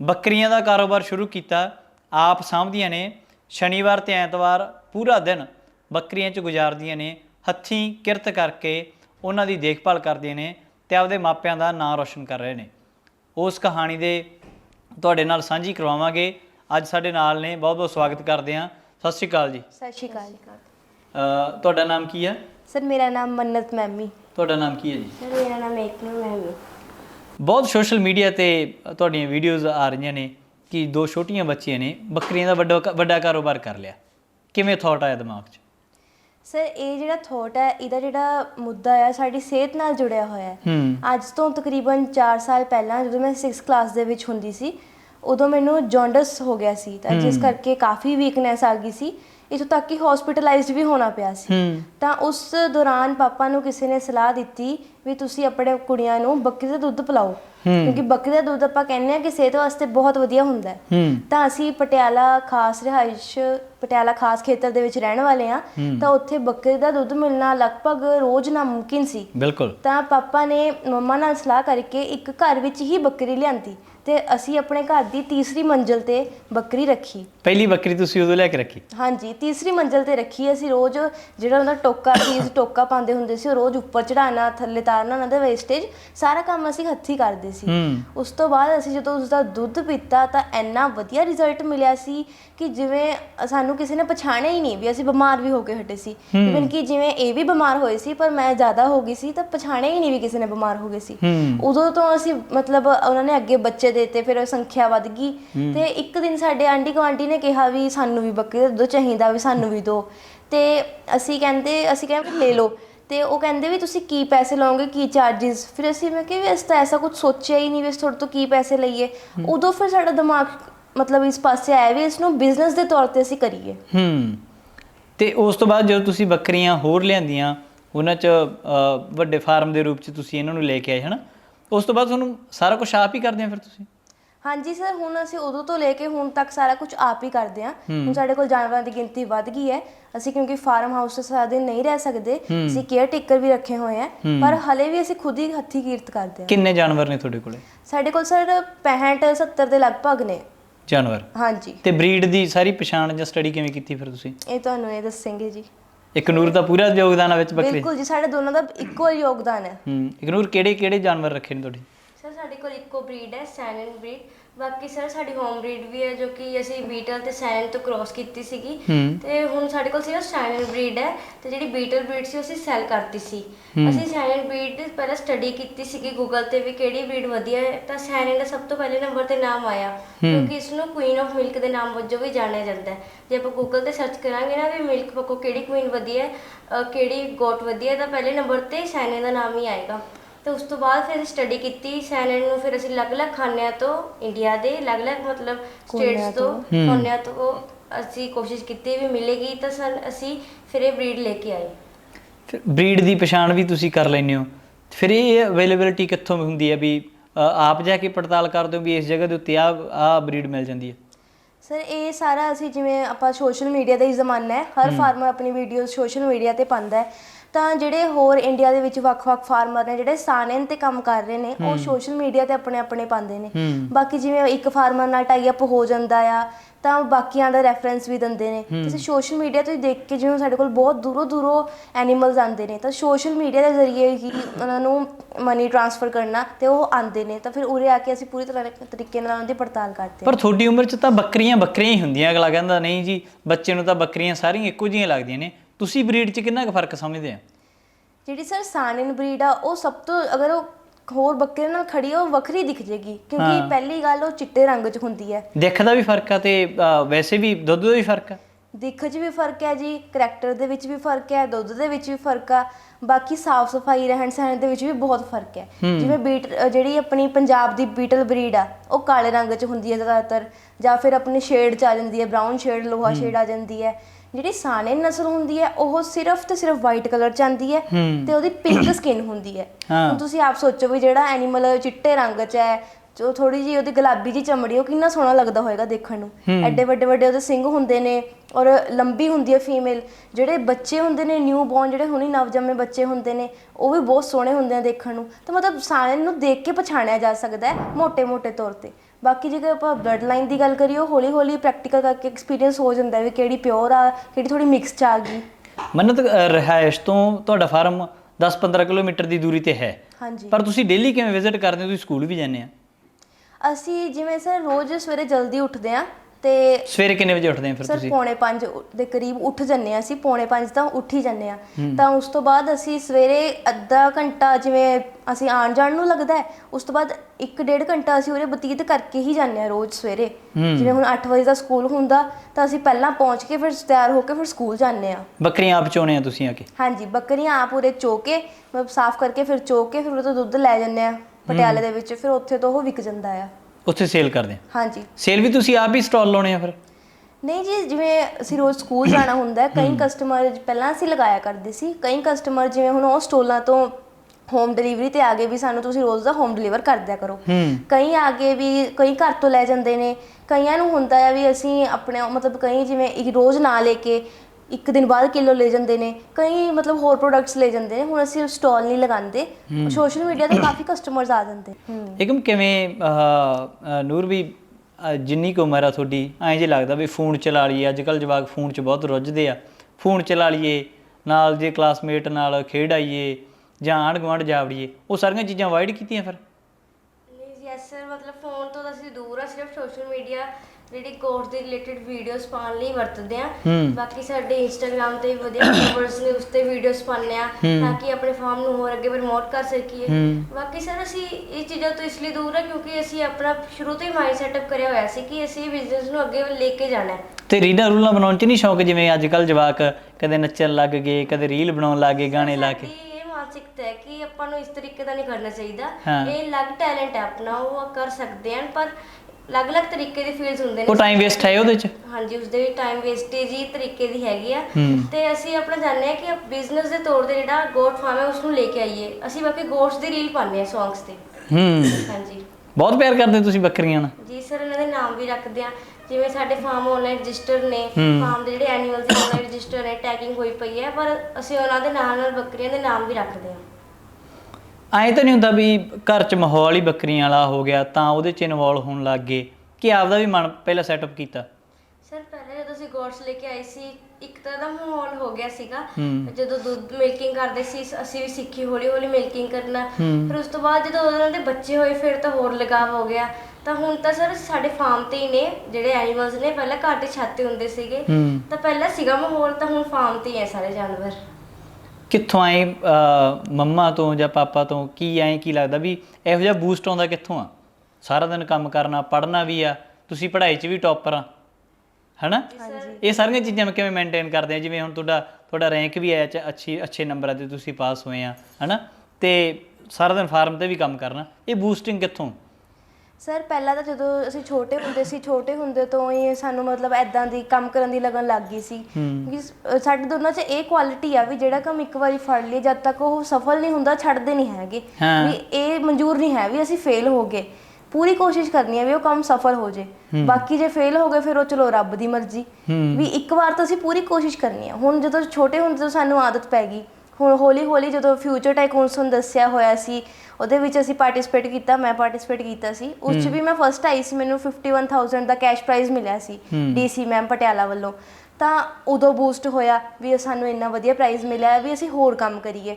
[SPEAKER 1] ਬੱਕਰੀਆਂ ਦਾ ਕਾਰੋਬਾਰ ਸ਼ੁਰੂ ਕੀਤਾ, ਆਪ ਸਾਂਭਦੀਆਂ ਨੇ। ਸ਼ਨੀਵਾਰ ਤੇ ਐਤਵਾਰ ਪੂਰਾ ਦਿਨ ਬੱਕਰੀਆਂ 'ਚ ਗੁਜ਼ਾਰਦੀਆਂ ਨੇ, ਹੱਥੀਂ ਕਿਰਤ ਕਰਕੇ ਉਹਨਾਂ ਦੀ ਦੇਖਭਾਲ ਕਰਦੀਆਂ ਨੇ ਤੇ ਆਪਦੇ ਮਾਪਿਆਂ ਦਾ ਨਾਂ ਰੋਸ਼ਨ ਕਰ ਰਹੇ ਨੇ। ਉਸ ਕਹਾਣੀ ਦੇ ਤੁਹਾਡੇ ਨਾਲ ਸਾਂਝੀ ਕਰਵਾਵਾਂਗੇ। ਅੱਜ ਸਾਡੇ ਨਾਲ ਨੇ ਬਹੁਤ ਬਹੁਤ ਸਵਾਗਤ ਕਰਦੇ ਹਾਂ। ਸਤਿ ਸ਼੍ਰੀ ਅਕਾਲ ਜੀ।
[SPEAKER 2] ਸਤਿ ਸ਼੍ਰੀ ਅਕਾਲ।
[SPEAKER 1] ਅ, ਤੁਹਾਡਾ ਨਾਮ ਕੀ ਹੈ?
[SPEAKER 2] ਸਰ ਮੇਰਾ ਨਾਮ ਮੰਨਤ ਮੈਮੀ।
[SPEAKER 1] ਤੁਹਾਡਾ ਨਾਮ ਕੀ ਹੈ ਜੀ?
[SPEAKER 2] ਸਰ ਮੇਰਾ ਨਾਮ ਏਕਨੂ ਮੈਮੀ।
[SPEAKER 1] ਬਹੁਤ ਸੋਸ਼ਲ ਮੀਡੀਆ ਤੇ ਤੁਹਾਡੀਆਂ ਵੀਡੀਓਜ਼ ਆ ਰਹੀਆਂ ਨੇ ਕਿ ਦੋ ਛੋਟੀਆਂ ਬੱਚੀਆਂ ਨੇ ਬੱਕਰੀਆਂ ਦਾ ਵੱਡਾ ਵੱਡਾ ਕਾਰੋਬਾਰ ਕਰ ਲਿਆ। ਕਿਵੇਂ ਥਾਟ ਆਇਆ ਦਿਮਾਗ 'ਚ?
[SPEAKER 2] ਸਰ ਇਹ ਜਿਹੜਾ ਥੋਟ ਹੈ ਇਹਦਾ ਜਿਹੜਾ ਮੁੱਦਾ ਆ ਸਾਡੀ ਸਿਹਤ ਨਾਲ ਜੁੜਿਆ ਹੋਇਆ ਹੈ।
[SPEAKER 1] ਹੂੰ।
[SPEAKER 2] ਅੱਜ ਤੋਂ ਤਕਰੀਬਨ 4 ਸਾਲ ਪਹਿਲਾਂ ਜਦੋਂ ਮੈਂ 6th ਕਲਾਸ ਦੇ ਵਿੱਚ ਹੁੰਦੀ ਸੀ ਉਦੋਂ ਮੈਨੂੰ ਜੌਂਡਸ ਹੋ ਗਿਆ ਸੀ ਤਾਂ ਜਿਸ ਕਰਕੇ ਕਾਫੀ ਵੀਕਨੈਸ ਆ ਗਈ ਸੀ। ਇਥੋਂ ਤੱਕ ਕਿ ਹਸਪੀਟਲਾਈਜ਼ਡ ਵੀ ਹੋਣਾ ਪਿਆ ਸੀ। ਤਾਂ ਉਸ ਦੌਰਾਨ ਪਾਪਾ ਨੂੰ ਕਿਸੇ ਨੇ ਸਲਾਹ ਦਿੱਤੀ ਵੀ ਤੁਸੀਂ ਆਪਣੇ ਕੁੜੀਆਂ ਨੂੰ ਬੱਕਰੀ ਦਾ ਦੁੱਧ ਪਿਲਾਓ। ਕਿਉਂਕਿ ਬੱਕਰੀ ਦਾ ਦੁੱਧ ਆਪਾਂ ਕਹਿੰਦੇ ਆ ਕਿ ਸਿਹਤ ਵਾਸਤੇ ਬਹੁਤ ਵਧੀਆ ਹੁੰਦਾ ਹੈ। ਤਾਂ ਅਸੀਂ ਪਟਿਆਲਾ ਖਾਸ ਰਿਹਾਇਸ਼ ਪਟਿਆਲਾ ਖਾਸ ਖੇਤਰ ਦੇ ਵਿੱਚ ਰਹਿਣ ਵਾਲੇ ਆ ਤਾਂ ਉੱਥੇ ਬੱਕਰੀ ਦਾ ਦੁੱਧ ਮਿਲਣਾ ਲਗਭਗ ਰੋਜ਼ ਨਾਮੁਮਕਿਨ ਸੀ।
[SPEAKER 1] ਬਿਲਕੁਲ।
[SPEAKER 2] ਤਾਂ ਪਾਪਾ ਨੇ ਮੰਮਾ ਨਾਲ ਸਲਾਹ ਕਰਕੇ ਇੱਕ ਘਰ ਵਿੱਚ ਹੀ ਬੱਕਰੀ ਲਿਆਂਦੀ। ਤੇ ਅਸੀਂ ਆਪਣੇ ਘਰ ਦੀ ਤੀਸਰੀ ਮੰਜ਼ਲ ਤੇ ਬੱਕਰੀ ਰੱਖੀ।
[SPEAKER 1] ਪਹਿਲੀ ਬੱਕਰੀ ਤੁਸੀਂ ਉਦੋਂ ਲੈ ਕੇ ਰੱਖੀ?
[SPEAKER 2] ਹਾਂਜੀ ਤੀਸਰੀ ਮੰਜ਼ਲ ਤੇ ਰੱਖੀ ਅਸੀਂ ਰੋਜ਼ ਜਿਹੜਾ ਉਹਦਾ ਟੋਕਾ ਚੀਜ਼ ਟੋਕਾ ਪਾਉਂਦੇ ਹੁੰਦੇ ਸੀ ਉਹ ਰੋਜ਼ ਉੱਪਰ ਚੜਾਉਣਾ ਥੱਲੇ ਤਾਰਨਾ ਉਹਨਾਂ ਦਾ ਵੇਸਟੇਜ ਸਾਰਾ ਕੰਮ ਅਸੀਂ ਹੱਥੀਂ ਕਰਦੇ ਸੀ। ਉਸ ਤੋਂ ਬਾਅਦ ਅਸੀਂ ਜਦੋਂ ਉਸ ਦਾ ਦੁੱਧ ਪੀਤਾ ਤਾਂ ਇੰਨਾ ਵਧੀਆ ਰਿਜ਼ਲਟ ਮਿਲਿਆ ਸੀ ਕਿ ਜਿਵੇਂ ਸਾਨੂੰ ਕਿਸੇ ਨੇ ਪਛਾਣਿਆ ਹੀ ਨਹੀਂ ਵੀ ਅਸੀਂ ਬਿਮਾਰ ਵੀ ਹੋ ਕੇ ਹਟੇ ਸੀ। ਇਵਨ ਕਿ ਜਿਵੇਂ ਇਹ ਵੀ ਬਿਮਾਰ ਹੋਏ ਸੀ ਪਰ ਮੈਂ ਜ਼ਿਆਦਾ ਹੋ ਗਈ ਸੀ ਤਾਂ ਪਛਾਣਿਆ ਹੀ ਨਹੀਂ ਵੀ ਕਿਸੇ ਨੇ ਬਿਮਾਰ ਹੋ ਗਏ ਸੀ। ਉਦੋਂ ਤੋਂ ਅਸੀਂ ਮਤਲਬ ਉਹਨਾਂ ਨੇ ਅੱਗੇ ਬੱਚੇ ਦੇਤੇ ਫਿਰ ਉਹ ਸੰਖਿਆ ਵੱਧ ਗਈ। ਤੇ ਇੱਕ ਦਿਨ ਸਾਡੇ ਆਂਢੀ ਗੁਆਂਢੀ ਨੇ ਕਿਹਾ ਵੀ ਸਾਨੂੰ ਵੀ ਬੱਕਰੀ ਦਾ ਦੁੱਧ ਚਾਹੀਦਾ ਵੀ ਸਾਨੂੰ ਵੀ ਦਿਓ ਤੇ ਅਸੀਂ ਕਹਿੰਦੇ ਅਸੀਂ ਕਹਿੰਦੇ ਲੈ ਲਓ। ਤੇ ਉਹ ਕਹਿੰਦੇ ਵੀ ਤੁਸੀਂ ਕੀ ਪੈਸੇ ਲਓਗੇ ਕੀ ਚਾਰजेस ਫਿਰ ਅਸੀਂ ਮੈਂ ਕਿਹਾ ਵੀ ਅਸੀਂ ਤਾਂ ਐਸਾ ਕੁਝ ਸੋਚਿਆ ਹੀ ਨਹੀਂ ਵੀ ਅਸੀਂ ਤੁਹਾਡੇ ਤੋਂ ਕੀ ਪੈਸੇ ਲਈਏ। ਉਦੋਂ ਫਿਰ ਸਾਡਾ ਦਿਮਾਗ ਮਤਲਬ ਇਸ ਪਾਸੇ ਆਇਆ ਵੀ ਇਸ ਨੂੰ ਬਿਜ਼ਨਸ ਦੇ ਤੌਰ ਤੇ ਅਸੀਂ ਕਰੀਏ।
[SPEAKER 1] ਹੂੰ। ਤੇ ਉਸ ਤੋਂ ਬਾਅਦ ਜਦੋਂ ਤੁਸੀਂ ਬੱਕਰੀਆਂ ਹੋਰ ਲਿਆਂਦੀਆਂ ਉਹਨਾਂ 'ਚ ਅ, ਵੱਡੇ ਫਾਰਮ ਦੇ ਰੂਪ 'ਚ ਤੁਸੀਂ ਇਹਨਾਂ ਨੂੰ ਲੈ ਕੇ ਆਏ ਹਨਾ? ਉਸ ਤੋਂ ਬਾਅਦ ਤੁਹਾਨੂੰ ਸਾਰਾ ਕੁਝ ਆਪ ਹੀ ਕਰਦੇ ਆ ਫਿਰ ਤੁਸੀਂ?
[SPEAKER 2] ਹਾਂਜੀ ਸਰ ਹੁਣ ਅਸੀਂ ਉਦੋਂ ਤੋਂ ਲੈ ਕੇ ਹੁਣ ਤੱਕ ਸਾਰਾ ਕੁਝ ਆਪ ਹੀ ਕਰਦੇ ਹਾਂ। ਹੁਣ ਸਾਡੇ ਕੋਲ ਜਾਨਵਰਾਂ ਦੀ ਗਿਣਤੀ ਵੱਧ ਗਈ ਹੈ। ਅਸੀਂ ਕਿਉਂਕਿ ਫਾਰਮ ਹਾਊਸ 'ਚ ਸਾਰਾ ਦਿਨ ਨਹੀਂ ਰਹਿ ਸਕਦੇ ਅਸੀਂ ਕੇਅਰ ਟੇਕਰ ਵੀ ਰੱਖੇ ਹੋਏ ਆ ਪਰ ਹਲੇ ਵੀ ਅਸੀਂ ਖੁਦ ਹੀ ਹੱਥੀਂ ਕੀਰਤ ਕਰਦੇ ਹਾਂ।
[SPEAKER 1] ਕਿੰਨੇ ਜਾਨਵਰ ਨੇ ਤੁਹਾਡੇ ਕੋਲੇ?
[SPEAKER 2] ਸਾਡੇ ਕੋਲ ਸਰ 65 70 ਦੇ ਲਗਭਗ ਨੇ।
[SPEAKER 1] ਜਾਨਵਰ?
[SPEAKER 2] ਹਾਂਜੀ।
[SPEAKER 1] ਤੇ ਬਰੀਡ ਦੀ ਸਾਰੀ ਪਛਾਣ ਜਾਂ ਸਟੱਡੀ ਕਿਵੇਂ ਕੀਤੀ ਫਿਰ ਤੁਸੀਂ?
[SPEAKER 2] ਇਹ ਤੁਹਾਨੂੰ ਇਹ ਦੱਸਾਂਗੇ ਜੀ।
[SPEAKER 1] ਇਕਨੂਰ ਦਾ ਪੂਰਾ ਯੋਗਦਾਨ ਆ ਵਿੱਚ ਬੱਕਰੀ।
[SPEAKER 2] ਬਿਲਕੁਲ ਜੀ ਸਾਡੇ ਦੋਨਾਂ ਦਾ ਇੱਕੋ ਹੀ ਯੋਗਦਾਨ ਹੈ।
[SPEAKER 1] ਹੂੰ ਇਕਨੂਰ ਕਿਹੜੇ ਕਿਹੜੇ ਜਾਨਵਰ ਰੱਖੇ ਨੇ ਤੁਹਾਡੇ?
[SPEAKER 2] ਸਰ ਸਾਡੇ ਕੋਲ ਇੱਕੋ ਬਰੀਡ ਹੈ ਸੈਨਨ ਬਰੀਡ। ਬਾਕੀ ਸਰ ਸਾਡੀ ਹੋਮ ਬਰੀਡ ਵੀ ਹੈ ਜੋ ਕਿ ਅਸੀਂ ਬੀਟਲ ਤੇ ਸੈਨਨ ਤੋਂ ਕ੍ਰਾਸ ਕੀਤੀ ਸੀਗੀ।
[SPEAKER 1] ਹੂੰ।
[SPEAKER 2] ਤੇ ਹੁਣ ਸਾਡੇ ਕੋਲ ਸਿਰਫ ਸੈਨਨ ਬਰੀਡ ਹੈ ਤੇ ਜਿਹੜੀ ਬੀਟਲ ਬਰੀਡ ਸੀ ਉਹ ਅਸੀਂ ਸੈਲ ਕਰਤੀ ਸੀ। ਅਸੀਂ ਸੈਨਨ ਬਰੀਡ ਪਹਿਲਾਂ ਸਟੱਡੀ ਕੀਤੀ ਸੀਗੀ ਗੂਗਲ ਤੇ ਵੀ ਕਿਹੜੀ ਬਰੀਡ ਵਧੀਆ ਹੈ ਤਾਂ ਸੈਨਨ ਦਾ ਸਭ ਤੋਂ ਪਹਿਲੇ ਨੰਬਰ ਤੇ ਨਾਮ ਆਇਆ। ਕਿਉਂਕਿ ਇਸ ਨੂੰ ਕੁਈਨ ਆਫ ਮਿਲਕ ਦੇ ਨਾਮ ਵਜੋਂ ਵੀ ਜਾਣਿਆ ਜਾਂਦਾ ਹੈ। ਜੇ ਆਪਾਂ ਗੂਗਲ ਤੇ ਸਰਚ ਕਰਾਂਗੇ ਨਾ ਵੀ ਮਿਲਕ ਪੱਕੋ ਕਿਹੜੀ ਕੁਈਨ ਵਧੀਆ ਹੈ ਅਹ ਕਿਹੜੀ ਗੋਟ ਵਧੀਆ ਹੈ ਤਾਂ ਪਹਿਲੇ ਨੰਬਰ ਤੇ ਸੈਨਨ ਦਾ ਨਾਮ ਹੀ ਆਏਗਾ। ਤੇ ਉਸ ਤੋਂ ਬਾਅਦ ਫਿਰ ਸਟੱਡੀ ਕੀਤੀ ਸੈਨਨ ਨੂੰ ਫਿਰ ਅਸੀਂ ਅਲੱਗ-ਅਲੱਗ ਖਾਨਿਆਂ ਤੋਂ ਇੰਡੀਆ ਦੇ ਅਲੱਗ-ਅਲੱਗ ਮਤਲਬ ਸਟੇਟਸ ਤੋਂ ਖਾਨਿਆਂ ਤੋਂ ਅਸੀਂ ਕੋਸ਼ਿਸ਼ ਕੀਤੀ ਵੀ ਮਿਲੇਗੀ ਤਾਂ ਸਨ ਅਸੀਂ ਫਿਰ ਇਹ ਬਰੀਡ ਲੈ ਕੇ ਆਏ।
[SPEAKER 1] ਫਿਰ ਬਰੀਡ ਦੀ ਪਛਾਣ ਵੀ ਤੁਸੀਂ ਕਰ ਲੈਂਦੇ ਹੋ। ਫਿਰ ਇਹ ਅਵੇਲੇਬਿਲਿਟੀ ਕਿੱਥੋਂ ਹੁੰਦੀ ਹੈ ਵੀ ਅ, ਆਪ ਜਾ ਕੇ ਪੜਤਾਲ ਕਰਦੇ ਹੋ ਵੀ ਇਸ ਜਗ੍ਹਾ ਦੇ ਉੱਤੇ ਆ ਆ ਬਰੀਡ ਮਿਲ ਜਾਂਦੀ ਹੈ?
[SPEAKER 2] ਸਰ ਇਹ ਸਾਰਾ ਅਸੀਂ ਜਿਵੇਂ ਆਪਾਂ ਸੋਸ਼ਲ ਮੀਡੀਆ ਦਾ ਹੀ ਜ਼ਮਾਨਾ ਹੈ। ਹਰ ਫਾਰਮਰ ਆਪਣੀ ਵੀਡੀਓਜ਼ ਸੋਸ਼ਲ ਮੀਡੀਆ ਤੇ ਪਾਉਂਦਾ ਹੈ। ਤਾਂ ਜਿਹੜੇ ਹੋਰ ਇੰਡੀਆ ਦੇ ਵਿੱਚ ਵੱਖ-ਵੱਖ ਫਾਰਮਰ ਨੇ ਜਿਹੜੇ ਸਾਨੇਨ ਤੇ ਕੰਮ ਕਰ ਰਹੇ ਨੇ ਉਹ ਸੋਸ਼ਲ ਮੀਡੀਆ ਤੇ ਆਪਣੇ ਆਪਣੇ ਪਾਉਂਦੇ ਨੇ। ਬਾਕੀ ਜਿਵੇਂ ਇੱਕ ਫਾਰਮਰ ਨਾਲ ਟਾਈ ਅਪ ਹੋ ਜਾਂਦਾ ਆ ਤਾਂ ਬਾਕੀਆਂ ਦਾ ਰੈਫਰੈਂਸ ਵੀ ਦਿੰਦੇ ਨੇ। ਤੁਸੀਂ ਸੋਸ਼ਲ ਮੀਡੀਆ ਤੋਂ ਦੇਖ ਕੇ ਜਿਵੇਂ ਸਾਡੇ ਕੋਲ ਬਹੁਤ ਦੂਰੋਂ ਦੂਰੋਂ ਐਨੀਮਲਸ ਆਉਂਦੇ ਨੇ ਤਾਂ ਸੋਸ਼ਲ ਮੀਡੀਆ ਦੇ ਜ਼ਰੀਏ ਹੀ ਉਹਨਾਂ ਨੂੰ ਮਨੀ ਟ੍ਰਾਂਸਫਰ ਕਰਨਾ ਤੇ ਉਹ ਆਉਂਦੇ ਨੇ। ਤਾਂ ਫਿਰ ਉਰੇ ਆ ਕੇ ਅਸੀਂ ਪੂਰੀ ਤਰ੍ਹਾਂ ਤਰੀਕੇ ਨਾਲ ਉਹਨਾਂ ਦੀ ਪੜਤਾਲ ਕਰਦੇ ਹਾਂ।
[SPEAKER 1] ਪਰ ਤੁਹਾਡੀ ਉਮਰ 'ਚ ਤਾਂ ਬੱਕਰੀਆਂ ਬੱਕਰੀਆਂ ਹੀ ਹੁੰਦੀਆਂ ਅਗਲਾ ਕਹਿੰਦਾ ਨਹੀਂ ਜੀ ਬੱਚੇ ਨੂੰ ਤਾਂ ਬੱਕਰੀਆਂ ਸਾਰੀਆਂ ਇੱਕੋ ਜਿਹੀਆਂ ਲੱਗਦੀਆਂ ਨੇ। ਤੁਸੀਂ ਬਰੀਡ 'ਚ ਕਿੰਨਾ ਕੁ ਫ਼ਰਕ ਸਮਝਦੇ ਆ?
[SPEAKER 2] ਜਿਹੜੀ ਸਰ ਸਾਨਨ ਬਰੀਡ ਆ ਉਹ ਸਭ ਤੋਂ ਅਗਰ ਉਹ ਹੋਰ ਬੱਕਰੇ ਨਾਲ ਖੜੀ ਆ ਉਹ ਵੱਖਰੀ ਦਿਖ ਜੇਗੀ। ਕਿਉਂਕਿ ਪਹਿਲੀ ਗੱਲ ਉਹ ਚਿੱਟੇ ਰੰਗ 'ਚ ਹੁੰਦੀ ਹੈ
[SPEAKER 1] ਦਿੱਖ ਦਾ ਵੀ ਫ਼ਰਕ ਆ ਤੇ ਅ, ਵੈਸੇ ਵੀ ਦੁੱਧ ਦਾ ਵੀ ਫ਼ਰਕ ਆ?
[SPEAKER 2] ਦਿੱਖ 'ਚ ਵੀ ਫ਼ਰਕ ਹੈ ਜੀ ਕਰੈਕਟਰ ਦੇ ਵਿੱਚ ਵੀ ਫ਼ਰਕ ਹੈ ਦੁੱਧ ਦੇ ਵਿੱਚ ਵੀ ਫ਼ਰਕ ਆ। ਬਾਕੀ ਸਾਫ਼ ਸਫ਼ਾਈ ਰਹਿਣ ਸਹਿਣ ਦੇ ਵਿੱਚ ਵੀ ਬਹੁਤ ਫ਼ਰਕ ਹੈ। ਜਿਵੇਂ ਬੀਟ ਅ, ਜਿਹੜੀ ਆਪਣੀ ਪੰਜਾਬ ਦੀ ਬੀਟਲ ਬਰੀਡ ਆ ਉਹ ਕਾਲੇ ਰੰਗ 'ਚ ਹੁੰਦੀ ਹੈ ਜ਼ਿਆਦਾਤਰ। ਜਾਂ ਫਿਰ ਆਪਣੀ ਸ਼ੇਡ 'ਚ ਆ ਜਾਂਦੀ ਹੈ ਬ੍ਰਾਊਨ ਸ਼ੇਡ ਲੋਹਾ ਸ਼ੇਡ ਆ ਜਾਂਦੀ ਹੈ ਜਿਹੜੀ ਸਾਨੇ ਨਸਲ ਹੁੰਦੀ ਹੈ ਉਹ ਸਿਰਫ ਤੇ ਸਿਰਫ ਵਾਈਟ ਕਲਰ ਚ ਆਂਦੀ ਹੈ ਤੇ ਉਹਦੀ ਪਿੰਕ ਸਕਿਨ ਹੁੰਦੀ ਹੈ। ਹੁਣ ਤੁਸੀਂ ਆਪ ਸੋਚੋ ਵੀ ਜਿਹੜਾ ਐਨੀਮਲ ਚਿੱਟੇ ਰੰਗ ਚ ਹੈ ਜੋ ਥੋੜੀ ਜੀ ਉਹਦੀ ਗੁਲਾਬੀ ਜੀ ਚਮੜੀ ਉਹ ਕਿੰਨਾ ਸੋਹਣਾ ਲੱਗਦਾ ਹੋਏਗਾ ਦੇਖਣ ਨੂੰ। ਐਡੇ ਵੱਡੇ ਵੱਡੇ ਉਹਦੇ ਸਿੰਗ ਹੁੰਦੇ ਨੇ ਔਰ ਲੰਬੀ ਹੁੰਦੀ ਹੈ ਫੀਮੇਲ ਜਿਹੜੇ ਬੱਚੇ ਹੁੰਦੇ ਨੇ ਨਿਊ ਬੌਰਨ ਜਿਹੜੇ ਹੁਣੀ ਨਵਜੰਮੇ ਬੱਚੇ ਹੁੰਦੇ ਨੇ ਉਹ ਵੀ ਬਹੁਤ ਸੋਹਣੇ ਹੁੰਦੇ ਆ ਦੇਖਣ ਨੂੰ। ਤੇ ਮਤਲਬ ਸਾਰਿਆਂ ਨੂੰ ਦੇਖ ਕੇ ਪਛਾਣਿਆ ਜਾ ਸਕਦਾ ਹੈ ਮੋٹے-ਮੋٹے ਤੌਰ ਤੇ। ਬਾਕੀ ਜੇਕਰ ਆਪਾਂ ਬਲੱਡ ਲਾਈਨ ਦੀ ਗੱਲ ਕਰੀਏ ਹੌਲੀ ਹੌਲੀ ਪ੍ਰੈਕਟੀਕਲ ਕਰਕੇ ਐਕਸਪੀਰੀਅੰਸ ਹੋ ਜਾਂਦਾ ਵੀ ਕਿਹੜੀ ਪਿਓਰ ਆ ਕਿਹੜੀ ਥੋੜੀ ਮਿਕਸ ਚ ਆ ਗਈ।
[SPEAKER 1] ਮੰਨਤ ਅ, ਰਿਹਾਇਸ਼ ਤੋਂ ਤੁਹਾਡਾ ਫਾਰਮ 10-15 ਕਿਲੋਮੀਟਰ ਦੀ ਦੂਰੀ ਤੇ ਹੈ।
[SPEAKER 2] ਹਾਂਜੀ।
[SPEAKER 1] ਪਰ ਤੁਸੀਂ ਡੇਲੀ ਕਿਵੇਂ ਵਿਜ਼ਿਟ ਕਰਦੇ ਹੋ? ਤੁਸੀਂ ਸਕੂਲ ਵੀ ਜਾਂਦੇ ਆ।
[SPEAKER 2] ਅਸੀਂ ਜਿਵੇਂ ਸਰ ਰੋਜ਼ ਸਵੇਰੇ ਜਲਦੀ ਉੱਠਦੇ ਆ ਤੇ
[SPEAKER 1] ਸਵੇਰੇ ਕਿੰਨੇ ਵਜੇ ਉੱਠਦੇ ਆ ਫਿਰ
[SPEAKER 2] ਸਰ
[SPEAKER 1] ਤੁਸੀਂ?
[SPEAKER 2] ਪੌਣੇ 5 ਦੇ ਕਰੀਬ ਉੱਠ ਜੰਨੇ ਆ ਅਸੀਂ ਪੌਣੇ 5 ਤਾਂ ਉੱਠ ਹੀ ਜੰਨੇ ਆ ਤਾਂ ਉਸ ਤੋਂ ਬਾਅਦ ਅਸੀਂ ਸਵੇਰੇ ਅੱਧਾ ਘੰਟਾ ਜਿਵੇਂ ਅਸੀਂ ਆਣ ਜਾਣ ਨੂੰ ਲੱਗਦਾ ਹੈ ਉਸ ਤੋਂ ਬਾਅਦ 1.5 ਘੰਟਾ ਅਸੀਂ ਉਰੇ ਬਤੀਤ ਕਰਕੇ ਹੀ ਜਾਂਦੇ ਆ ਰੋਜ਼ ਸਵੇਰੇ। ਜਿਵੇਂ ਹੁਣ 8 ਵਜੇ ਦਾ ਸਕੂਲ ਹੁੰਦਾ ਤਾਂ ਅਸੀਂ ਪਹਿਲਾਂ ਪਹੁੰਚ ਕੇ ਫਿਰ ਤਿਆਰ ਹੋ ਕੇ ਫਿਰ ਸਕੂਲ ਜਾਂਦੇ ਆ
[SPEAKER 1] ਬੱਕਰੀਆਂ ਆਪ ਚੋਣੇ ਆ ਤੁਸੀਂ ਆ ਕੇ?
[SPEAKER 2] ਹਾਂਜੀ ਬੱਕਰੀਆਂ ਆਪ ਉਰੇ ਚੋ ਕੇ ਮਤਲਬ ਸਾਫ਼ ਕਰਕੇ ਫਿਰ ਚੋ ਕੇ ਫਿਰ ਉਹਦੇ ਤੋਂ ਦੁੱਧ ਲੈ ਜੰਨੇ ਆ ਪਟਿਆਲੇ ਦੇ ਵਿੱਚ ਫਿਰ ਉੱਥੇ ਤੋਂ ਉਹ ਵਿਕ ਜਾਂਦਾ ਆ।
[SPEAKER 1] ਉੱਥੇ ਸੇਲ ਕਰਦੇ ਆ?
[SPEAKER 2] ਹਾਂਜੀ।
[SPEAKER 1] ਸੇਲ ਵੀ ਤੁਸੀਂ ਆਪ ਹੀ ਸਟਾਲ ਲਾਉਣੇ ਆ ਫਿਰ?
[SPEAKER 2] ਨਹੀਂ ਜੀ ਜਿਵੇਂ ਅਸੀਂ ਰੋਜ਼ ਸਕੂਲ ਜਾਣਾ ਹੁੰਦਾ ਹੈ। ਕਈ ਕਸਟਮਰ ਪਹਿਲਾਂ ਅਸੀਂ ਲਗਾਇਆ ਕਰਦੇ ਸੀ ਕਈ ਕਸਟਮਰ ਜਿਵੇਂ ਹੁਣ ਉਹ ਸਟੋਲਾਂ ਤੋਂ ਹੋਮ ਡਿਲੀਵਰੀ ਤੇ ਆ ਗਏ ਵੀ ਸਾਨੂੰ ਤੁਸੀਂ ਰੋਜ਼ ਦਾ ਹੋਮ ਡਿਲੀਵਰ ਕਰ ਦਿਆ ਕਰੋ।
[SPEAKER 1] ਹੂੰ।
[SPEAKER 2] ਕਈ ਆ ਗਏ ਵੀ ਕਈ ਘਰ ਤੋਂ ਲੈ ਜਾਂਦੇ ਨੇ। ਕਈਆਂ ਨੂੰ ਹੁੰਦਾ ਆ ਵੀ ਅਸੀਂ ਆਪਣੇ ਮਤਲਬ ਕਈ ਜਿਵੇਂ ਇੱਕ ਰੋਜ਼ ਨਾ ਲੈ ਕੇ ਇੱਕ ਦਿਨ ਬਾਅਦ ਕਿਲੋ ਲੈ ਜਾਂਦੇ ਨੇ ਕਈ ਮਤਲਬ ਹੋਰ ਪ੍ਰੋਡਕਟਸ ਲੈ ਜਾਂਦੇ ਨੇ ਹੁਣ ਅਸੀਂ ਸਟਾਲ ਨਹੀਂ ਲਗਾਉਂਦੇ। ਸੋਸ਼ਲ ਮੀਡੀਆ ਤੇ ਕਾਫੀ ਕਸਟਮਰਸ ਆ ਜਾਂਦੇ।
[SPEAKER 1] ਇੱਕਮ ਕਿਵੇਂ ਅਹ, ਨੂਰ ਵੀ ਅਹ, ਜਿੰਨੀ ਕੁ ਉਮਰ ਆ ਤੁਹਾਡੀ ਐਂ ਜੇ ਲੱਗਦਾ ਵੀ ਫੋਨ ਚਲਾ ਲਈਏ ਅੱਜ ਕੱਲ ਜਵਾਕ ਫੋਨ 'ਚ ਬਹੁਤ ਰੁੱਝਦੇ ਆ। ਫੋਨ ਚਲਾ ਲਈਏ ਨਾਲ ਜੇ ਕਲਾਸਮੇਟ ਨਾਲ ਖੇਡ ਆਈਏ ਜਾਂ ਆਂਢ ਗੁਆਂਢ ਜਾਵੜੀਏ ਉਹ ਸਾਰੀਆਂ ਚੀਜ਼ਾਂ ਅਵਾਇਡ ਕੀਤੀਆਂ ਫਿਰ?
[SPEAKER 2] ਯੈਸ ਸਰ ਮਤਲਬ ਫੋਨ ਤੋਂ ਤਾਂ ਅਸੀਂ ਦੂਰ ਆ ਸਿਰਫ ਸੋਸ਼ਲ ਮੀਡੀਆ ਜਿਹੜੀ ਕੋਰਸ ਦੇ ਰਿਲੇਟਡ ਵੀਡੀਓਜ਼ ਪਾਉਣ ਲਈ ਵਰਤਦੇ ਆ।
[SPEAKER 1] ਹੂੰ।
[SPEAKER 2] ਬਾਕੀ ਸਾਡੇ ਇੰਸਟਾਗ੍ਰam ਤੇ ਵੀ ਵਧੀਆ ਫੋਲੋਅਰਸ ਨੇ ਉਸ ਤੇ ਵੀਡੀਓਜ਼ ਪਾਉਂਦੇ ਆ ਤਾਂ ਕਿ ਆਪਣੇ ਫਾਰਮ ਨੂੰ ਹੋਰ ਅੱਗੇ ਪ੍ਰਮੋਟ ਕਰ ਸਕੀਏ।
[SPEAKER 1] ਹੂੰ।
[SPEAKER 2] ਬਾਕੀ ਸਰ ਅਸੀਂ ਇਹ ਚੀਜ਼ਾਂ ਤੋਂ ਇਸ ਲਈ ਦੂਰ ਆ ਕਿਉਂਕਿ ਅਸੀਂ ਆਪਣਾ ਸ਼ੁਰੂ ਤੋਂ ਹੀ ਮਾਈਂਡ ਸੈਟਅਪ ਕਰਿਆ ਹੋਇਆ ਸੀ ਕਿ ਅਸੀਂ ਬਿਜ਼ਨਸ ਨੂੰ ਅੱਗੇ ਲੈ ਕੇ ਜਾਣਾ ਹੈ।
[SPEAKER 1] ਤੇ ਰੀਲਾਂ ਰੂਲਾਂ ਬਣਾਉਣ 'ਚ ਨਹੀਂ ਸ਼ੌਕ ਜਿਵੇਂ ਅੱਜ ਕੱਲ ਜਵਾਕ ਕਦੇ ਨੱਚਣ ਲੱਗ ਗਏ ਕਦੇ ਰੀਲ ਬਣਾਉਣ ਲੱਗ ਗਏ ਗਾਣੇ ਲਾ ਕੇ?
[SPEAKER 2] ਸਾਡੀ ਮਾਨਸਿਕਤਾ ਹੈ ਕਿ ਆਪਾਂ ਨੂੰ ਇਸ ਤਰੀਕੇ ਦਾ ਨਹੀਂ ਕਰਨਾ ਚਾਹੀਦਾ।
[SPEAKER 1] ਹਾਂ।
[SPEAKER 2] ਇਹ ਅਲੱਗ ਟੈਲੈਂਟ ਹੈ ਆਪਣਾ ਉਹ ਕਰ ਸਕਦੇ ਹਨ ਪਰ ਅਲੱਗ-ਅਲੱਗ ਤਰੀਕੇ ਦੇ ਫੀਲਡਸ ਹੁੰਦੇ
[SPEAKER 1] ਉਹ
[SPEAKER 2] ਨੇ
[SPEAKER 1] ਟਾਈਮ ਵੇਸਟ ਹੈ ਉਹਦੇ 'ਚ?
[SPEAKER 2] ਹਾਂਜੀ ਉਸ ਦੇ ਵੀ ਟਾਈਮ ਵੇਸਟੇਜ ਹੀ ਤਰੀਕੇ ਦੀ ਹੈਗੀ ਆ।
[SPEAKER 1] ਹੂੰ।
[SPEAKER 2] ਤੇ ਅਸੀਂ ਆਪਣਾ ਜਾਣਦੇ ਹਾਂ ਕਿ ਬਿਜ਼ਨਸ ਦੇ ਤੌਰ ਤੇ ਜਿਹੜਾ ਗੋਟ ਫਾਰਮ ਹੈ ਉਸ ਨੂੰ ਲੈ ਕੇ ਆਈਏ। ਅਸੀਂ ਬਾਕੀ ਗੋਟਸ ਦੀ ਰੀਲ ਪਾਉਂਦੇ ਆ ਸੌਂਗਸ ਤੇ।
[SPEAKER 1] ਹੂੰ।
[SPEAKER 2] ਹਾਂਜੀ।
[SPEAKER 1] ਬਹੁਤ ਪਿਆਰ ਕਰਦੇ ਤੁਸੀਂ ਬੱਕਰੀਆਂ ਨਾਲ?
[SPEAKER 2] ਜੀ ਸਰ ਇਹਨਾਂ ਦੇ ਨਾਮ ਵੀ ਰੱਖਦੇ ਆ ਜਿਵੇਂ ਸਾਡੇ ਫਾਰਮ ਆਨਲਾਈਨ ਰਜਿਸਟਰ ਨੇ
[SPEAKER 1] ਹੂੰ।
[SPEAKER 2] ਫਾਰਮ ਦੇ ਜਿਹੜੇ ਐਨੀਮਲ ਦੇ ਆਨਲਾਈਨ ਰਜਿਸਟਰ ਨੇ ਟੈਗਿੰਗ ਹੋਈ ਪਈ ਹੈ ਪਰ ਅਸੀਂ ਉਹਨਾਂ ਦੇ ਨਾਲ ਨਾਲ ਬੱਕਰੀਆਂ ਦੇ ਨਾਮ ਵੀ ਰੱਖਦੇ ਹਾਂ।
[SPEAKER 1] ਐਂ ਤਾਂ ਨਹੀਂ ਹੁੰਦਾ ਵੀ ਘਰ 'ਚ ਮਾਹੌਲ ਹੀ ਬੱਕਰੀਆਂ ਵਾਲਾ ਹੋ ਗਿਆ ਤਾਂ ਉਹਦੇ 'ਚ ਇਨਵੋਲਵ ਹੋਣ ਲੱਗ ਗਏ। ਕਿ ਆਪਦਾ ਵੀ ਮਨ ਪਹਿਲਾਂ ਸੈਟਅਪ ਕੀਤਾ?
[SPEAKER 2] ਸਰ ਪਹਿਲੇ ਅਸੀਂ ਗੋਟਸ ਲੈ ਕੇ ਆਏ ਸੀ ਇੱਕ ਤਰ੍ਹਾਂ ਦਾ ਮਾਹੌਲ ਹੋ ਗਿਆ ਸੀਗਾ।
[SPEAKER 1] ਹੂੰ।
[SPEAKER 2] ਜਦੋਂ ਦੁੱਧ ਮਿਲਕਿੰਗ ਕਰਦੇ ਸੀ ਅਸੀਂ ਵੀ ਸਿੱਖੀ ਹੌਲੀ ਹੌਲੀ ਮਿਲਕਿੰਗ ਕਰਨਾ।
[SPEAKER 1] ਹੂੰ।
[SPEAKER 2] ਫਿਰ ਉਸ ਤੋਂ ਬਾਅਦ ਜਦੋਂ ਉਹਨਾਂ ਦੇ ਬੱਚੇ ਹੋਏ ਫਿਰ ਤਾਂ ਹੋਰ ਲਗਾਵ ਹੋ ਗਿਆ। ਤਾਂ ਹੁਣ ਤਾਂ ਸਰ ਸਾਡੇ ਫਾਰਮ ਤੇ ਹੀ ਨੇ ਜਿਹੜੇ ਐਨੀਮਲਸ ਨੇ ਪਹਿਲਾਂ ਘਰ ਤੇ ਛੱਤ ਤੇ ਹੁੰਦੇ ਸੀਗੇ।
[SPEAKER 1] ਹੂੰ।
[SPEAKER 2] ਤਾਂ ਪਹਿਲਾਂ ਸੀਗਾ ਮਾਹੌਲ ਤਾਂ ਹੁਣ ਫਾਰਮ ਤੇ ਹੀ ਹੈ ਸਾਰੇ ਜਾਨਵਰ।
[SPEAKER 1] ਕਿੱਥੋਂ ਆਏ ਅਹ, ਮੰਮਾ ਤੋਂ ਜਾਂ ਪਾਪਾ ਤੋਂ? ਕੀ ਐਂ ਕੀ ਲੱਗਦਾ ਵੀ ਇਹੋ ਜਿਹਾ ਬੂਸਟ ਆਉਂਦਾ ਕਿੱਥੋਂ ਆ? ਸਾਰਾ ਦਿਨ ਕੰਮ ਕਰਨਾ ਪੜ੍ਹਨਾ ਵੀ ਆ। ਤੁਸੀਂ ਪੜ੍ਹਾਈ 'ਚ ਵੀ ਟੌਪਰ ਆ। ਹਨਾ? ਇਹ ਸਾਰੀਆਂ ਚੀਜ਼ਾਂ ਨੂੰ ਕਿਵੇਂ ਮੇਨਟੇਨ ਕਰਦੇ ਆ ਜਿਵੇਂ ਹੁਣ ਤੁਹਾਡਾ ਤੁਹਾਡਾ ਰੈਂਕ ਵੀ ਆਇਆ ਚ ਅੱਛੀ ਅੱਛੇ ਨੰਬਰਾਂ ਤੇ ਤੁਸੀਂ ਪਾਸ ਹੋਏ ਆ ਹਨਾ? ਤੇ ਸਾਰਾ ਦਿਨ ਫਾਰਮ ਤੇ ਵੀ ਕੰਮ ਕਰਨਾ। ਇਹ ਬੂਸਟਿੰਗ ਕਿੱਥੋਂ?
[SPEAKER 2] ਸਰ ਪਹਿਲਾਂ ਤਾਂ ਜਦੋਂ ਅਸੀਂ ਛੋਟੇ ਹੁੰਦੇ ਸੀ ਛੋਟੇ ਹੁੰਦੇ ਤੋਂ ਹੀ ਸਾਨੂੰ ਮਤਲਬ ਐਦਾਂ ਦੀ ਕੰਮ ਕਰਨ ਦੀ ਲਗਨ ਲੱਗ ਗਈ ਸੀ।
[SPEAKER 1] ਹੂੰ।
[SPEAKER 2] ਕਿ ਸ- ਅ, ਸਾਡੇ ਦੋਨਾਂ 'ਚ ਇਹ ਕੁਆਲਿਟੀ ਆ ਵੀ ਜਿਹੜਾ ਕੰਮ ਇੱਕ ਵਾਰੀ ਫੜ ਲਈਏ ਜਦ ਤੱਕ ਉਹ ਸਫਲ ਨਹੀਂ ਹੁੰਦਾ ਛੱਡਦੇ ਨਹੀਂ ਹੈਗੇ।
[SPEAKER 1] ਹਾਂ।
[SPEAKER 2] ਵੀ ਇਹ ਮਨਜ਼ੂਰ ਨਹੀਂ ਹੈ ਵੀ ਅਸੀਂ ਫੇਲ ਹੋ ਗਏ। ਪੂਰੀ ਕੋਸ਼ਿਸ਼ ਕਰਨੀ ਹੈ ਵੀ ਉਹ ਕੰਮ ਸਫਲ ਹੋ ਜੇ। ਬਾਕੀ ਜੇ ਫੇਲ ਹੋ ਗਏ ਫਿਰ ਉਹ ਚਲੋ ਰੱਬ ਦੀ ਮਰਜ਼ੀ। ਵੀ ਇੱਕ ਵਾਰ ਤਾਂ ਅਸੀਂ ਪੂਰੀ ਕੋਸ਼ਿਸ਼ ਕਰਨੀ ਹੈ। ਹੁਣ ਜਦੋਂ ਛੋਟੇ ਹੁੰਦੇ ਤੋਂ ਸਾਨੂੰ ਆਦਤ ਪੈ ਗਈ ਹੁਣ ਹੌਲੀ ਹੌਲੀ ਜਦੋਂ ਫਿਊਚਰ ਟਾਈਕੂਨਸ ਨੂੰ ਦੱਸਿਆ ਹੋਇਆ ਸੀ ਉਹਦੇ ਵਿੱਚ ਅਸੀਂ ਪਾਰਟਿਸਿਪੇਟ ਕੀਤਾ ਮੈਂ ਪਾਰਟਿਸਿਪੇਟ ਕੀਤਾ ਸੀ। ਉਸ 'ਚ ਵੀ ਮੈਂ ਫਸਟ ਆਈ ਸੀ ਮੈਨੂੰ 51000 ਦਾ ਕੈਸ਼ ਪ੍ਰਾਈਜ਼ ਮਿਲਿਆ ਸੀ। ਡੀਸੀ ਮੈਮ ਪਟਿਆਲਾ ਵੱਲੋਂ। ਤਾਂ ਉਦੋਂ ਬੂਸਟ ਹੋਇਆ ਵੀ ਸਾਨੂੰ ਇੰਨਾ ਵਧੀਆ ਪ੍ਰਾਈਜ਼ ਮਿਲਿਆ ਵੀ ਅਸੀਂ ਹੋਰ ਕੰਮ ਕਰੀਏ।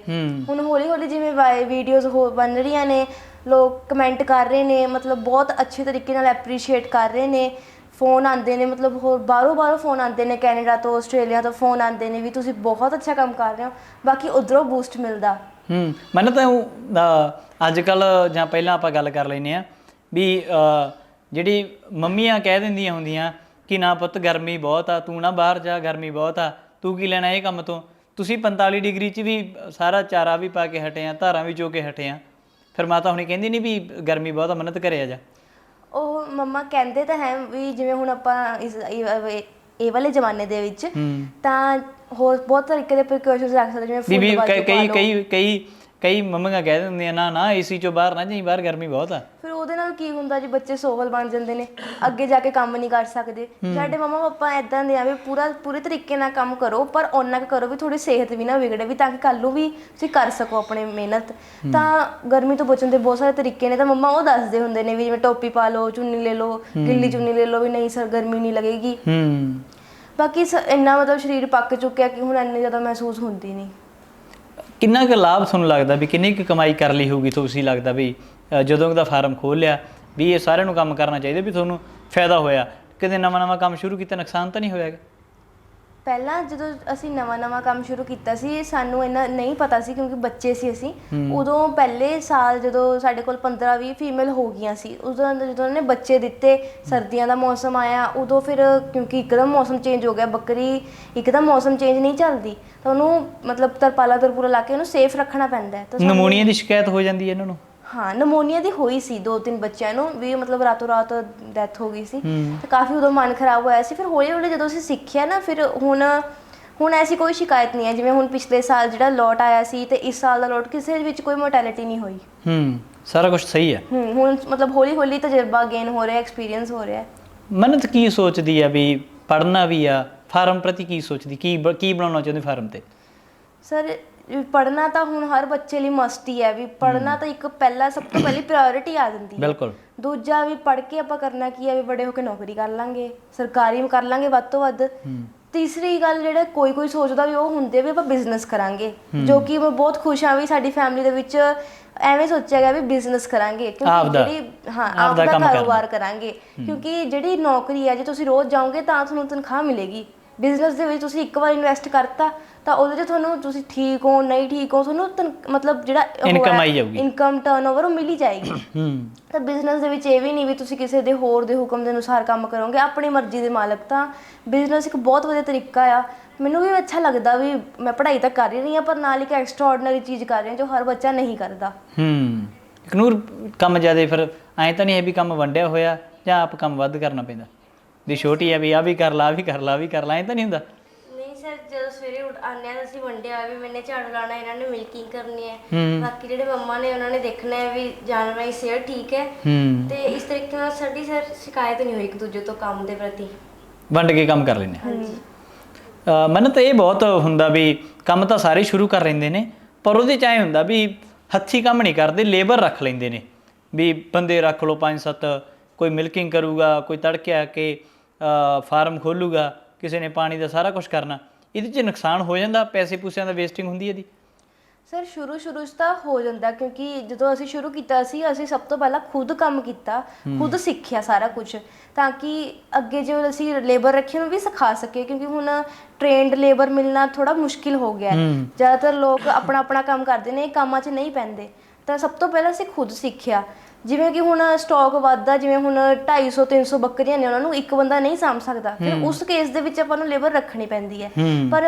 [SPEAKER 2] ਹੁਣ ਹੌਲੀ ਹੌਲੀ ਜਿਵੇਂ ਵੀਡੀਓਜ਼ ਹੋ ਬਣ ਰਹੀਆਂ ਨੇ ਲੋਕ ਕਮੈਂਟ ਕਰ ਰਹੇ ਨੇ ਮਤਲਬ ਬਹੁਤ ਅੱਛੇ ਤਰੀਕੇ ਨਾਲ ਐਪਰੀਸ਼ੀਏਟ ਕਰ ਰਹੇ ਨੇ। ਫੋਨ ਆਉਂਦੇ ਨੇ ਮਤਲਬ ਹੋਰ ਬਾਹਰੋਂ ਬਾਹਰੋਂ ਫੋਨ ਆਉਂਦੇ ਨੇ ਕੈਨੇਡਾ ਤੋਂ ਆਸਟ੍ਰੇਲੀਆ ਤੋਂ ਫੋਨ ਆਉਂਦੇ ਨੇ ਵੀ ਤੁਸੀਂ ਬਹੁਤ ਅੱਛਾ ਕੰਮ ਕਰ ਰਹੇ ਹੋ ਬਾਕੀ ਉਧਰੋਂ ਬੂਸਟ ਮਿਲਦਾ।
[SPEAKER 1] ਹੂੰ ਮੈਨੂੰ ਤਾਂ ਅੱਜ ਕੱਲ ਜਾਂ ਪਹਿਲਾਂ ਆਪਾਂ ਗੱਲ ਕਰ ਲੈਨੇ ਆ ਵੀ ਅਹ, ਜਿਹੜੀ ਮੰਮੀਆਂ ਕਹਿ ਦਿੰਦੀਆਂ ਹੁੰਦੀਆਂ ਕਿ ਨਾ ਪੁੱਤ ਗਰਮੀ ਬਹੁਤ ਆ ਤੂੰ ਨਾ ਬਾਹਰ ਜਾ ਗਰਮੀ ਬਹੁਤ ਆ ਤੂੰ ਕੀ ਲੈਣਾ ਇਹ ਕੰਮ ਤੋਂ? ਤੁਸੀਂ 45 ਡਿਗਰੀ 'ਚ ਵੀ ਸਾਰਾ ਚਾਰਾ ਵੀ ਪਾ ਕੇ ਹਟੇ ਆ ਧਾਰਾਂ ਵੀ ਚੋ ਕੇ ਹਟੇ ਆ। ਫਿਰ ਮਾਤਾ ਹੁਣੀ ਕਹਿੰਦੀ ਨਹੀਂ ਵੀ ਗਰਮੀ ਬਹੁਤ ਆ ਮੰਨਤ ਘਰੇ ਆ ਜਾ
[SPEAKER 2] ਉਹ ਮੰਮਾ ਕਹਿੰਦੇ ਤਾਂ ਹੈ ਵੀ ਜਿਵੇਂ ਹੁਣ ਆਪਾਂ ਇਸ ਇਹ ਇਹ ਵਾਲੇ ਜ਼ਮਾਨੇ ਦੇ ਵਿੱਚ ਤਾਂ ਹੋਰ ਬਹੁਤ ਤਰੀਕੇ ਦੇ ਪ੍ਰੀਕਾਸ਼ਨਸ ਰੱਖ ਸਕਦੇ ਜਿਵੇਂ
[SPEAKER 1] ਬੀਬੀ
[SPEAKER 2] ਫੁੱਲ
[SPEAKER 1] ਕਈ
[SPEAKER 2] ਬਾਜੂ ਪਾ
[SPEAKER 1] ਕਈ
[SPEAKER 2] ਲਓ।
[SPEAKER 1] ਕਈ ਕਈ ਕਈ ਮੰਮੀਆਂ ਕਹਿ ਦਿੰਦੀਆਂ ਨਾ ਨਾ ਏਸੀ ਚੋਂ ਬਾਹਰ ਨਾ ਜਾਈ ਬਾਹਰ ਗਰਮੀ ਬਹੁਤ ਆ।
[SPEAKER 2] ਫਿਰ ਉਹਦੇ ਨਾਲ ਕੀ ਹੁੰਦਾ ਜੀ ਬੱਚੇ ਸੋਵਲ ਬਣ ਜਾਂਦੇ ਨੇ ਅੱਗੇ ਜਾ ਕੇ ਕੰਮ ਨਹੀਂ ਕਰ ਸਕਦੇ। ਸਾਡੇ ਮਮਾ ਪਾਪਾ ਐਦਾਂ ਦੇ ਆ ਵੀ ਪੂਰਾ ਪੂਰੇ ਤਰੀਕੇ ਨਾਲ ਕੰਮ ਕਰੋ ਪਰ ਓਨਾ ਕੁ ਕਰੋ ਵੀ ਥੋੜੀ ਸਿਹਤ ਵੀ ਨਾ ਵਿਗੜੇ ਵੀ ਤਾਂ ਕਿ ਕੱਲ ਨੂੰ ਵੀ ਤੁਸੀਂ ਕਰ ਸਕੋ ਆਪਣੇ ਮਿਹਨਤ। ਤਾਂ ਗਰਮੀ ਤੋਂ ਬਚਣ ਦੇ ਬਹੁਤ ਸਾਰੇ ਤਰੀਕੇ ਨੇ ਤਾਂ ਮੰਮਾ ਉਹ ਦੱਸਦੇ ਹੁੰਦੇ ਨੇ ਵੀ ਜਿਵੇਂ ਟੋਪੀ ਪਾ ਲਓ ਚੁੰਨੀ ਲੈ ਲਓ ਗਿੱਲੀ ਚੁੰਨੀ ਲੈ ਲਓ ਵੀ ਨਹੀਂ ਸਰ ਗਰਮੀ ਨਹੀਂ ਲੱਗੇਗੀ।
[SPEAKER 1] ਹੂੰ।
[SPEAKER 2] ਬਾਕੀ ਸ- ਇੰਨਾ ਮਤਲਬ ਸਰੀਰ ਪੱਕ ਚੁੱਕਿਆ ਕਿ ਹੁਣ ਇੰਨੀ ਜ਼ਿਆਦਾ ਮਹਿਸੂਸ ਹੁੰਦੀ ਨਹੀਂ।
[SPEAKER 1] ਕਿੰਨਾ ਕੁ ਲਾਭ ਤੁਹਾਨੂੰ ਲੱਗਦਾ ਵੀ ਕਿੰਨੀ ਕੁ ਕਮਾਈ ਕਰ ਲਈ ਹੋਊਗੀ ਤੁਸੀਂ ਲੱਗਦਾ ਵੀ ਜਦੋਂ ਦਾ ਫਾਰਮ ਖੋਲ ਲਿਆ ਵੀ ਇਹ ਸਾਰਿਆਂ ਨੂੰ ਕੰਮ ਕਰਨਾ ਚਾਹੀਦਾ ਵੀ ਤੁਹਾਨੂੰ ਫਾਇਦਾ ਹੋਇਆ। ਕਿਤੇ ਨਵਾਂ ਨਵਾਂ ਕੰਮ ਸ਼ੁਰੂ ਕੀਤਾ, ਨੁਕਸਾਨ ਤਾਂ ਨਹੀਂ ਹੋਇਆਗਾ
[SPEAKER 2] ਪਹਿਲਾਂ ਜਦੋਂ ਅਸੀਂ ਨਵਾਂ-ਨਵਾਂ ਕੰਮ ਸ਼ੁਰੂ ਕੀਤਾ ਸੀ ਸਾਨੂੰ ਇੰਨਾ ਨਹੀਂ ਪਤਾ ਸੀ ਕਿਉਂਕਿ ਬੱਚੇ ਸੀ ਅਸੀਂ। ਉਦੋਂ ਪਹਿਲੇ ਸਾਲ ਜਦੋਂ ਸਾਡੇ ਕੋਲ 15-20 ਫੀਮੇਲ ਹੋ ਗਈਆਂ ਸੀ ਉਦੋਂ ਜਦੋਂ ਉਹਨਾਂ ਨੇ ਬੱਚੇ ਦਿੱਤੇ ਸਰਦੀਆਂ ਦਾ ਮੌਸਮ ਆਇਆ ਉਦੋਂ ਫਿਰ ਕਿਉਂਕਿ ਇੱਕਦਮ ਮੌਸਮ ਚੇਂਜ ਹੋ ਗਿਆ ਬੱਕਰੀ ਇੱਕਦਮ ਮੌਸਮ ਚੇਂਜ ਨਹੀਂ ਚੱਲਦੀ ਤਾਂ ਉਹਨੂੰ ਮਤਲਬ ਤਰਪਾਲਾ ਤਰਪੂਰਾ ਲਾ ਕੇ ਉਹਨੂੰ ਸੇਫ ਰੱਖਣਾ ਪੈਂਦਾ ਹੈ। ਤਾਂ ਸਾਨੂੰ-
[SPEAKER 1] ਨਮੂਨੀਆ ਦੀ ਸ਼ਿਕਾਇਤ ਹੋ ਜਾਂਦੀ ਹੈ ਇਹਨਾਂ ਨੂੰ?
[SPEAKER 2] ਹਾਂ ਨਮੋਨੀਆ ਦੀ ਹੋਈ ਸੀ ਦੋ ਤਿੰਨ ਬੱਚਿਆਂ ਨੂੰ ਵੀ ਮਤਲਬ ਰਾਤੋਂ ਰਾਤ ਡੈਥ ਹੋ ਗਈ ਸੀ। ਤੇ ਕਾਫੀ ਉਦੋਂ ਮਨ ਖਰਾਬ ਹੋਇਆ ਸੀ। ਫਿਰ ਹੌਲੀ ਹੌਲੀ ਜਦੋਂ ਅਸੀਂ ਸਿੱਖਿਆ ਨਾ ਫਿਰ ਹੁਣ ਹੁਣ ਐਸੀ ਕੋਈ ਸ਼ਿਕਾਇਤ ਨਹੀਂ ਹੈ। ਜਿਵੇਂ ਹੁਣ ਪਿਛਲੇ ਸਾਲ ਜਿਹੜਾ ਲੋਟ ਆਇਆ ਸੀ ਤੇ ਇਸ ਸਾਲ ਦਾ ਲੋਟ ਕਿਸੇ ਵਿੱਚ ਕੋਈ ਮੋਰਟੈਲਿਟੀ ਨਹੀਂ ਹੋਈ।
[SPEAKER 1] ਹੂੰ ਸਾਰਾ ਕੁਝ ਸਹੀ ਹੈ।
[SPEAKER 2] ਹੂੰ ਹੁਣ ਮਤਲਬ ਹੌਲੀ ਹੌਲੀ ਤਜਰਬਾ ਗੇਨ ਹੋ ਰਿਹਾ ਐਕਸਪੀਰੀਅੰਸ ਹੋ ਰਿਹਾ।
[SPEAKER 1] ਮੰਨਤ ਕੀ ਸੋਚਦੀ ਆ ਵੀ ਪੜ੍ਹਨਾ ਵੀ ਆ ਫਾਰਮ ਪ੍ਰਤੀ ਕੀ ਸੋਚਦੀ? ਕੀ ਕੀ ਬਣਾਉਣਾ ਚਾਹੁੰਦੀ ਫਾਰਮ ਤੇ?
[SPEAKER 2] ਸਰ ਪੜਨਾ ਤਾਂ ਹੁਣ ਹਰ ਬੱਚੇ ਲਈ ਮਸਟ ਹੀ ਹੈ ਵੀ ਪੜਨਾ ਤਾਂ ਇੱਕ ਪਹਿਲਾ ਸਭ ਤੋਂ ਪਹਿਲੀ ਪ੍ਰਾਇੋਰਟੀ ਆ ਜਾਂਦੀ ਹੈ।
[SPEAKER 1] ਬਿਲਕੁਲ।
[SPEAKER 2] ਦੂਜਾ ਵੀ ਪੜ੍ਹ ਕੇ ਆਪਾਂ ਕਰਨਾ ਕੀ ਹੈ ਵੀ ਵੱਡੇ ਹੋ ਕੇ ਨੌਕਰੀ ਕਰ ਲਾਂਗੇ ਸਰਕਾਰੀ ਕਰ ਲਾਂਗੇ ਵੱਧ ਤੋਂ ਵੱਧ। ਤੀਸਰੀ ਗੱਲ ਜਿਹੜਾ ਕੋਈ ਕੋਈ ਸੋਚਦਾ ਵੀ ਉਹ ਹੁੰਦੇ ਵੀ ਆਪਾਂ ਬਿਜ਼ਨਸ ਕਰਾਂਗੇ ਜੋ ਕਿ ਮੈਂ ਬਹੁਤ ਖੁਸ਼ ਹਾਂ ਵੀ ਸਾਡੀ ਫੈਮਿਲੀ ਦੇ ਵਿੱਚ ਐਵੇਂ ਸੋਚਿਆ ਗਿਆ ਵੀ ਬਿਜ਼ਨਸ ਕਰਾਂਗੇ ਕਿਉਂਕਿ
[SPEAKER 1] ਆਪਦਾ।
[SPEAKER 2] ਜਿਹੜੀ ਹਾਂ
[SPEAKER 1] ਆਪਦਾ
[SPEAKER 2] ਆਪਦਾ
[SPEAKER 1] ਕੰਮ।
[SPEAKER 2] ਕਾਰੋਬਾਰ ਕਰਾਂਗੇ। ਕਿਉਂਕਿ ਜਿਹੜੀ ਨੌਕਰੀ ਹੈ ਜੇ ਤੁਸੀਂ ਰੋਜ਼ ਜਾਓਗੇ ਤਾਂ ਤੁਹਾਨੂੰ ਤਨਖਾਹ ਮਿਲੇਗੀ। ਬਿਜ਼ਨਸ ਦੇ ਵਿੱਚ ਤੁਸੀਂ ਇੱਕ ਵਾਰ ਇਨਵੈਸਟ ਕਰਤਾ ਤਾਂ ਉਹਦੇ 'ਚ ਤੁਹਾਨੂੰ ਤੁਸੀਂ ਠੀਕ ਹੋ ਨਹੀਂ ਠੀਕ ਹੋ ਤੁਹਾਨੂੰ ਤਨ- ਮਤਲਬ ਜਿਹੜਾ
[SPEAKER 1] Income ਆਈ ਜਾਊਗੀ।
[SPEAKER 2] ਇਨਕਮ ਟਰਨਓਵਰ ਉਹ ਮਿਲ ਜਾਏਗੀ।
[SPEAKER 1] ਹੂੰ।
[SPEAKER 2] ਤਾਂ ਬਿਜ਼ਨਸ ਦੇ ਵਿੱਚ ਇਹ ਵੀ ਨਹੀਂ ਵੀ ਤੁਸੀਂ ਕਿਸੇ ਦੇ ਹੋਰ ਦੇ ਹੁਕਮ ਦੇ ਅਨੁਸਾਰ ਕੰਮ ਕਰੋਗੇ ਆਪਣੀ ਮਰਜ਼ੀ ਦੇ ਮਾਲਕ ਤਾਂ ਬਿਜ਼ਨਸ ਇੱਕ ਬਹੁਤ ਵਧੀਆ ਤਰੀਕਾ ਆ। ਮੈਨੂੰ ਵੀ ਅੱਛਾ ਲੱਗਦਾ ਵੀ ਮੈਂ ਪੜ੍ਹਾਈ ਤਾਂ ਕਰ ਹੀ ਰਹੀ ਹਾਂ ਪਰ ਨਾਲ ਇੱਕ ਐਕਸਟਰਾ ਆਰਡੀਨਰੀ ਚੀਜ਼ ਕਰ ਰਹੀ ਹਾਂ ਜੋ ਹਰ ਬੱਚਾ ਨਹੀਂ ਕਰਦਾ।
[SPEAKER 1] ਹੂੰ। ਇਕਨੂਰ ਕੰਮ ਜ਼ਿਆਦਾ ਫਿਰ ਐਂ ਤਾਂ ਨਹੀਂ ਹੈ ਵੀ ਕੰਮ ਵੰਡਿਆ ਹੋਇਆ ਜਾਂ ਆਪ ਕੰਮ ਵੱਧ ਕਰਨਾ ਪੈਂਦਾ। ਵੀ ਛੋਟੀ ਹੈ ਵੀ ਆ ਵੀ ਕਰ ਲਾ ਆਹ ਵੀ ਕਰ ਲਾ ਆਹ ਵੀ ਕਰ ਲਾ ਐਂ ਤਾਂ ਨਹੀਂ ਹੁੰਦਾ।
[SPEAKER 2] ਸਰ ਜਦੋਂ ਸਵੇਰੇ ਆਉਂਦੇ ਆ ਅਸੀਂ ਵੰਡਿਆ ਵੀ ਮੈਨੇ ਝਾੜੂ ਲਾਣਾ ਇਹਨਾਂ ਨੇ ਮਿਲਕਿੰਗ ਕਰਨੀ ਹੈ। ਬਾਕੀ ਜਿਹੜੇ ਮੰਮਾ ਨੇ ਉਹਨਾਂ ਨੇ ਦੇਖਣਾ ਹੈ ਵੀ ਜਾਨਵਰਾਂ ਦੀ ਸਿਹਤ ਠੀਕ ਹੈ।
[SPEAKER 1] ਹੂੰ।
[SPEAKER 2] ਤੇ ਇਸ ਤਰੀਕੇ ਨਾਲ ਸਾਡੀ ਸਰ ਸ਼ਿਕਾਇਤ ਨਹੀਂ ਹੋਈ ਇੱਕ ਦੂਜੇ ਤੋਂ ਕੰਮ ਦੇ ਪ੍ਰਤੀ।
[SPEAKER 1] ਵੰਡ ਕੇ ਕੰਮ ਕਰ ਲੈਂਦੇ
[SPEAKER 2] ਹਾਂਜੀ।
[SPEAKER 1] ਮੈਨੂੰ ਤਾਂ ਇਹ ਬਹੁਤ ਹੁੰਦਾ ਵੀ ਕੰਮ ਤਾਂ ਸਾਰੇ ਸ਼ੁਰੂ ਕਰ ਲੈਂਦੇ ਨੇ ਪਰ ਉਹਦੇ ਚ ਐ ਹੁੰਦਾ ਵੀ ਹੱਥੀ ਕੰਮ ਨਹੀਂ ਕਰਦੇ ਲੇਬਰ ਰੱਖ ਲੈਂਦੇ ਨੇ। ਵੀ ਬੰਦੇ ਰੱਖ ਲਓ ਪੰਜ ਸੱਤ ਕੋਈ ਮਿਲਕਿੰਗ ਕਰੂਗਾ ਕੋਈ ਤੜਕੇ ਆ ਕੇ ਫਾਰਮ ਖੋਲੂਗਾ ਕਿਸੇ ਨੇ ਪਾਣੀ ਦਾ ਸਾਰਾ ਕੁਝ ਕਰਨਾ। ਇਹਦੇ ਚ ਨੁਕਸਾਨ ਹੋ ਜਾਂਦਾ ਪੈਸੇ ਪੂਸਿਆਂ ਦਾ ਵੇਸਟਿੰਗ ਹੁੰਦੀ ਹੈ ਇਹਦੀ।
[SPEAKER 2] ਸਰ ਸ਼ੁਰੂ ਸ਼ੁਰੂ 'ਚ ਤਾਂ ਹੋ ਜਾਂਦਾ ਕਿਉਂਕਿ ਜਦੋਂ ਅਸੀਂ ਸ਼ੁਰੂ ਕੀਤਾ ਸੀ ਅਸੀਂ ਸਭ ਤੋਂ ਪਹਿਲਾਂ ਖੁਦ ਕੰਮ ਕੀਤਾ ਖੁਦ ਸਿੱਖਿਆ ਸਾਰਾ ਕੁਝ ਤਾਂ ਕਿ ਅੱਗੇ ਜੋ ਅਸੀਂ ਲੇਬਰ ਰੱਖੀ ਉਹਨੂੰ ਵੀ ਸਿਖਾ ਸਕੇ ਕਿਉਂਕਿ ਹੁਣ ਟ੍ਰੇਨਡ ਲੇਬਰ ਮਿਲਣਾ ਥੋੜਾ ਮੁਸ਼ਕਿਲ ਹੋ ਗਿਆ ਹੂੰ। ਜ਼ਿਆਦਾਤਰ ਲੋਕ ਆਪਣਾ ਆਪਣਾ ਕੰਮ ਕਰਦੇ ਨੇ ਇਹ ਕੰਮਾਂ 'ਚ ਨਹੀਂ ਪੈਂਦੇ। ਤਾਂ ਸਭ ਤੋਂ ਪਹਿਲਾਂ ਅਸੀਂ ਖੁਦ ਸਿੱਖਿਆ। ਜਿਵੇਂ ਕਿ ਹੁਣ ਸਟਾਕ ਵੱਧਦਾ ਜਿਵੇਂ ਹੁਣ 250 300 ਬੱਕਰੀਆਂ ਨੇ ਉਹਨਾਂ ਨੂੰ ਇੱਕ ਬੰਦਾ ਨਹੀਂ ਸਾਂਭ ਸਕਦਾ। ਫਿਰ ਉਸ ਕੇਸ ਦੇ ਵਿੱਚ ਆਪਾਂ ਨੂੰ ਲੇਬਰ ਰੱਖਣੀ ਪੈਂਦੀ ਹੈ। ਪਰ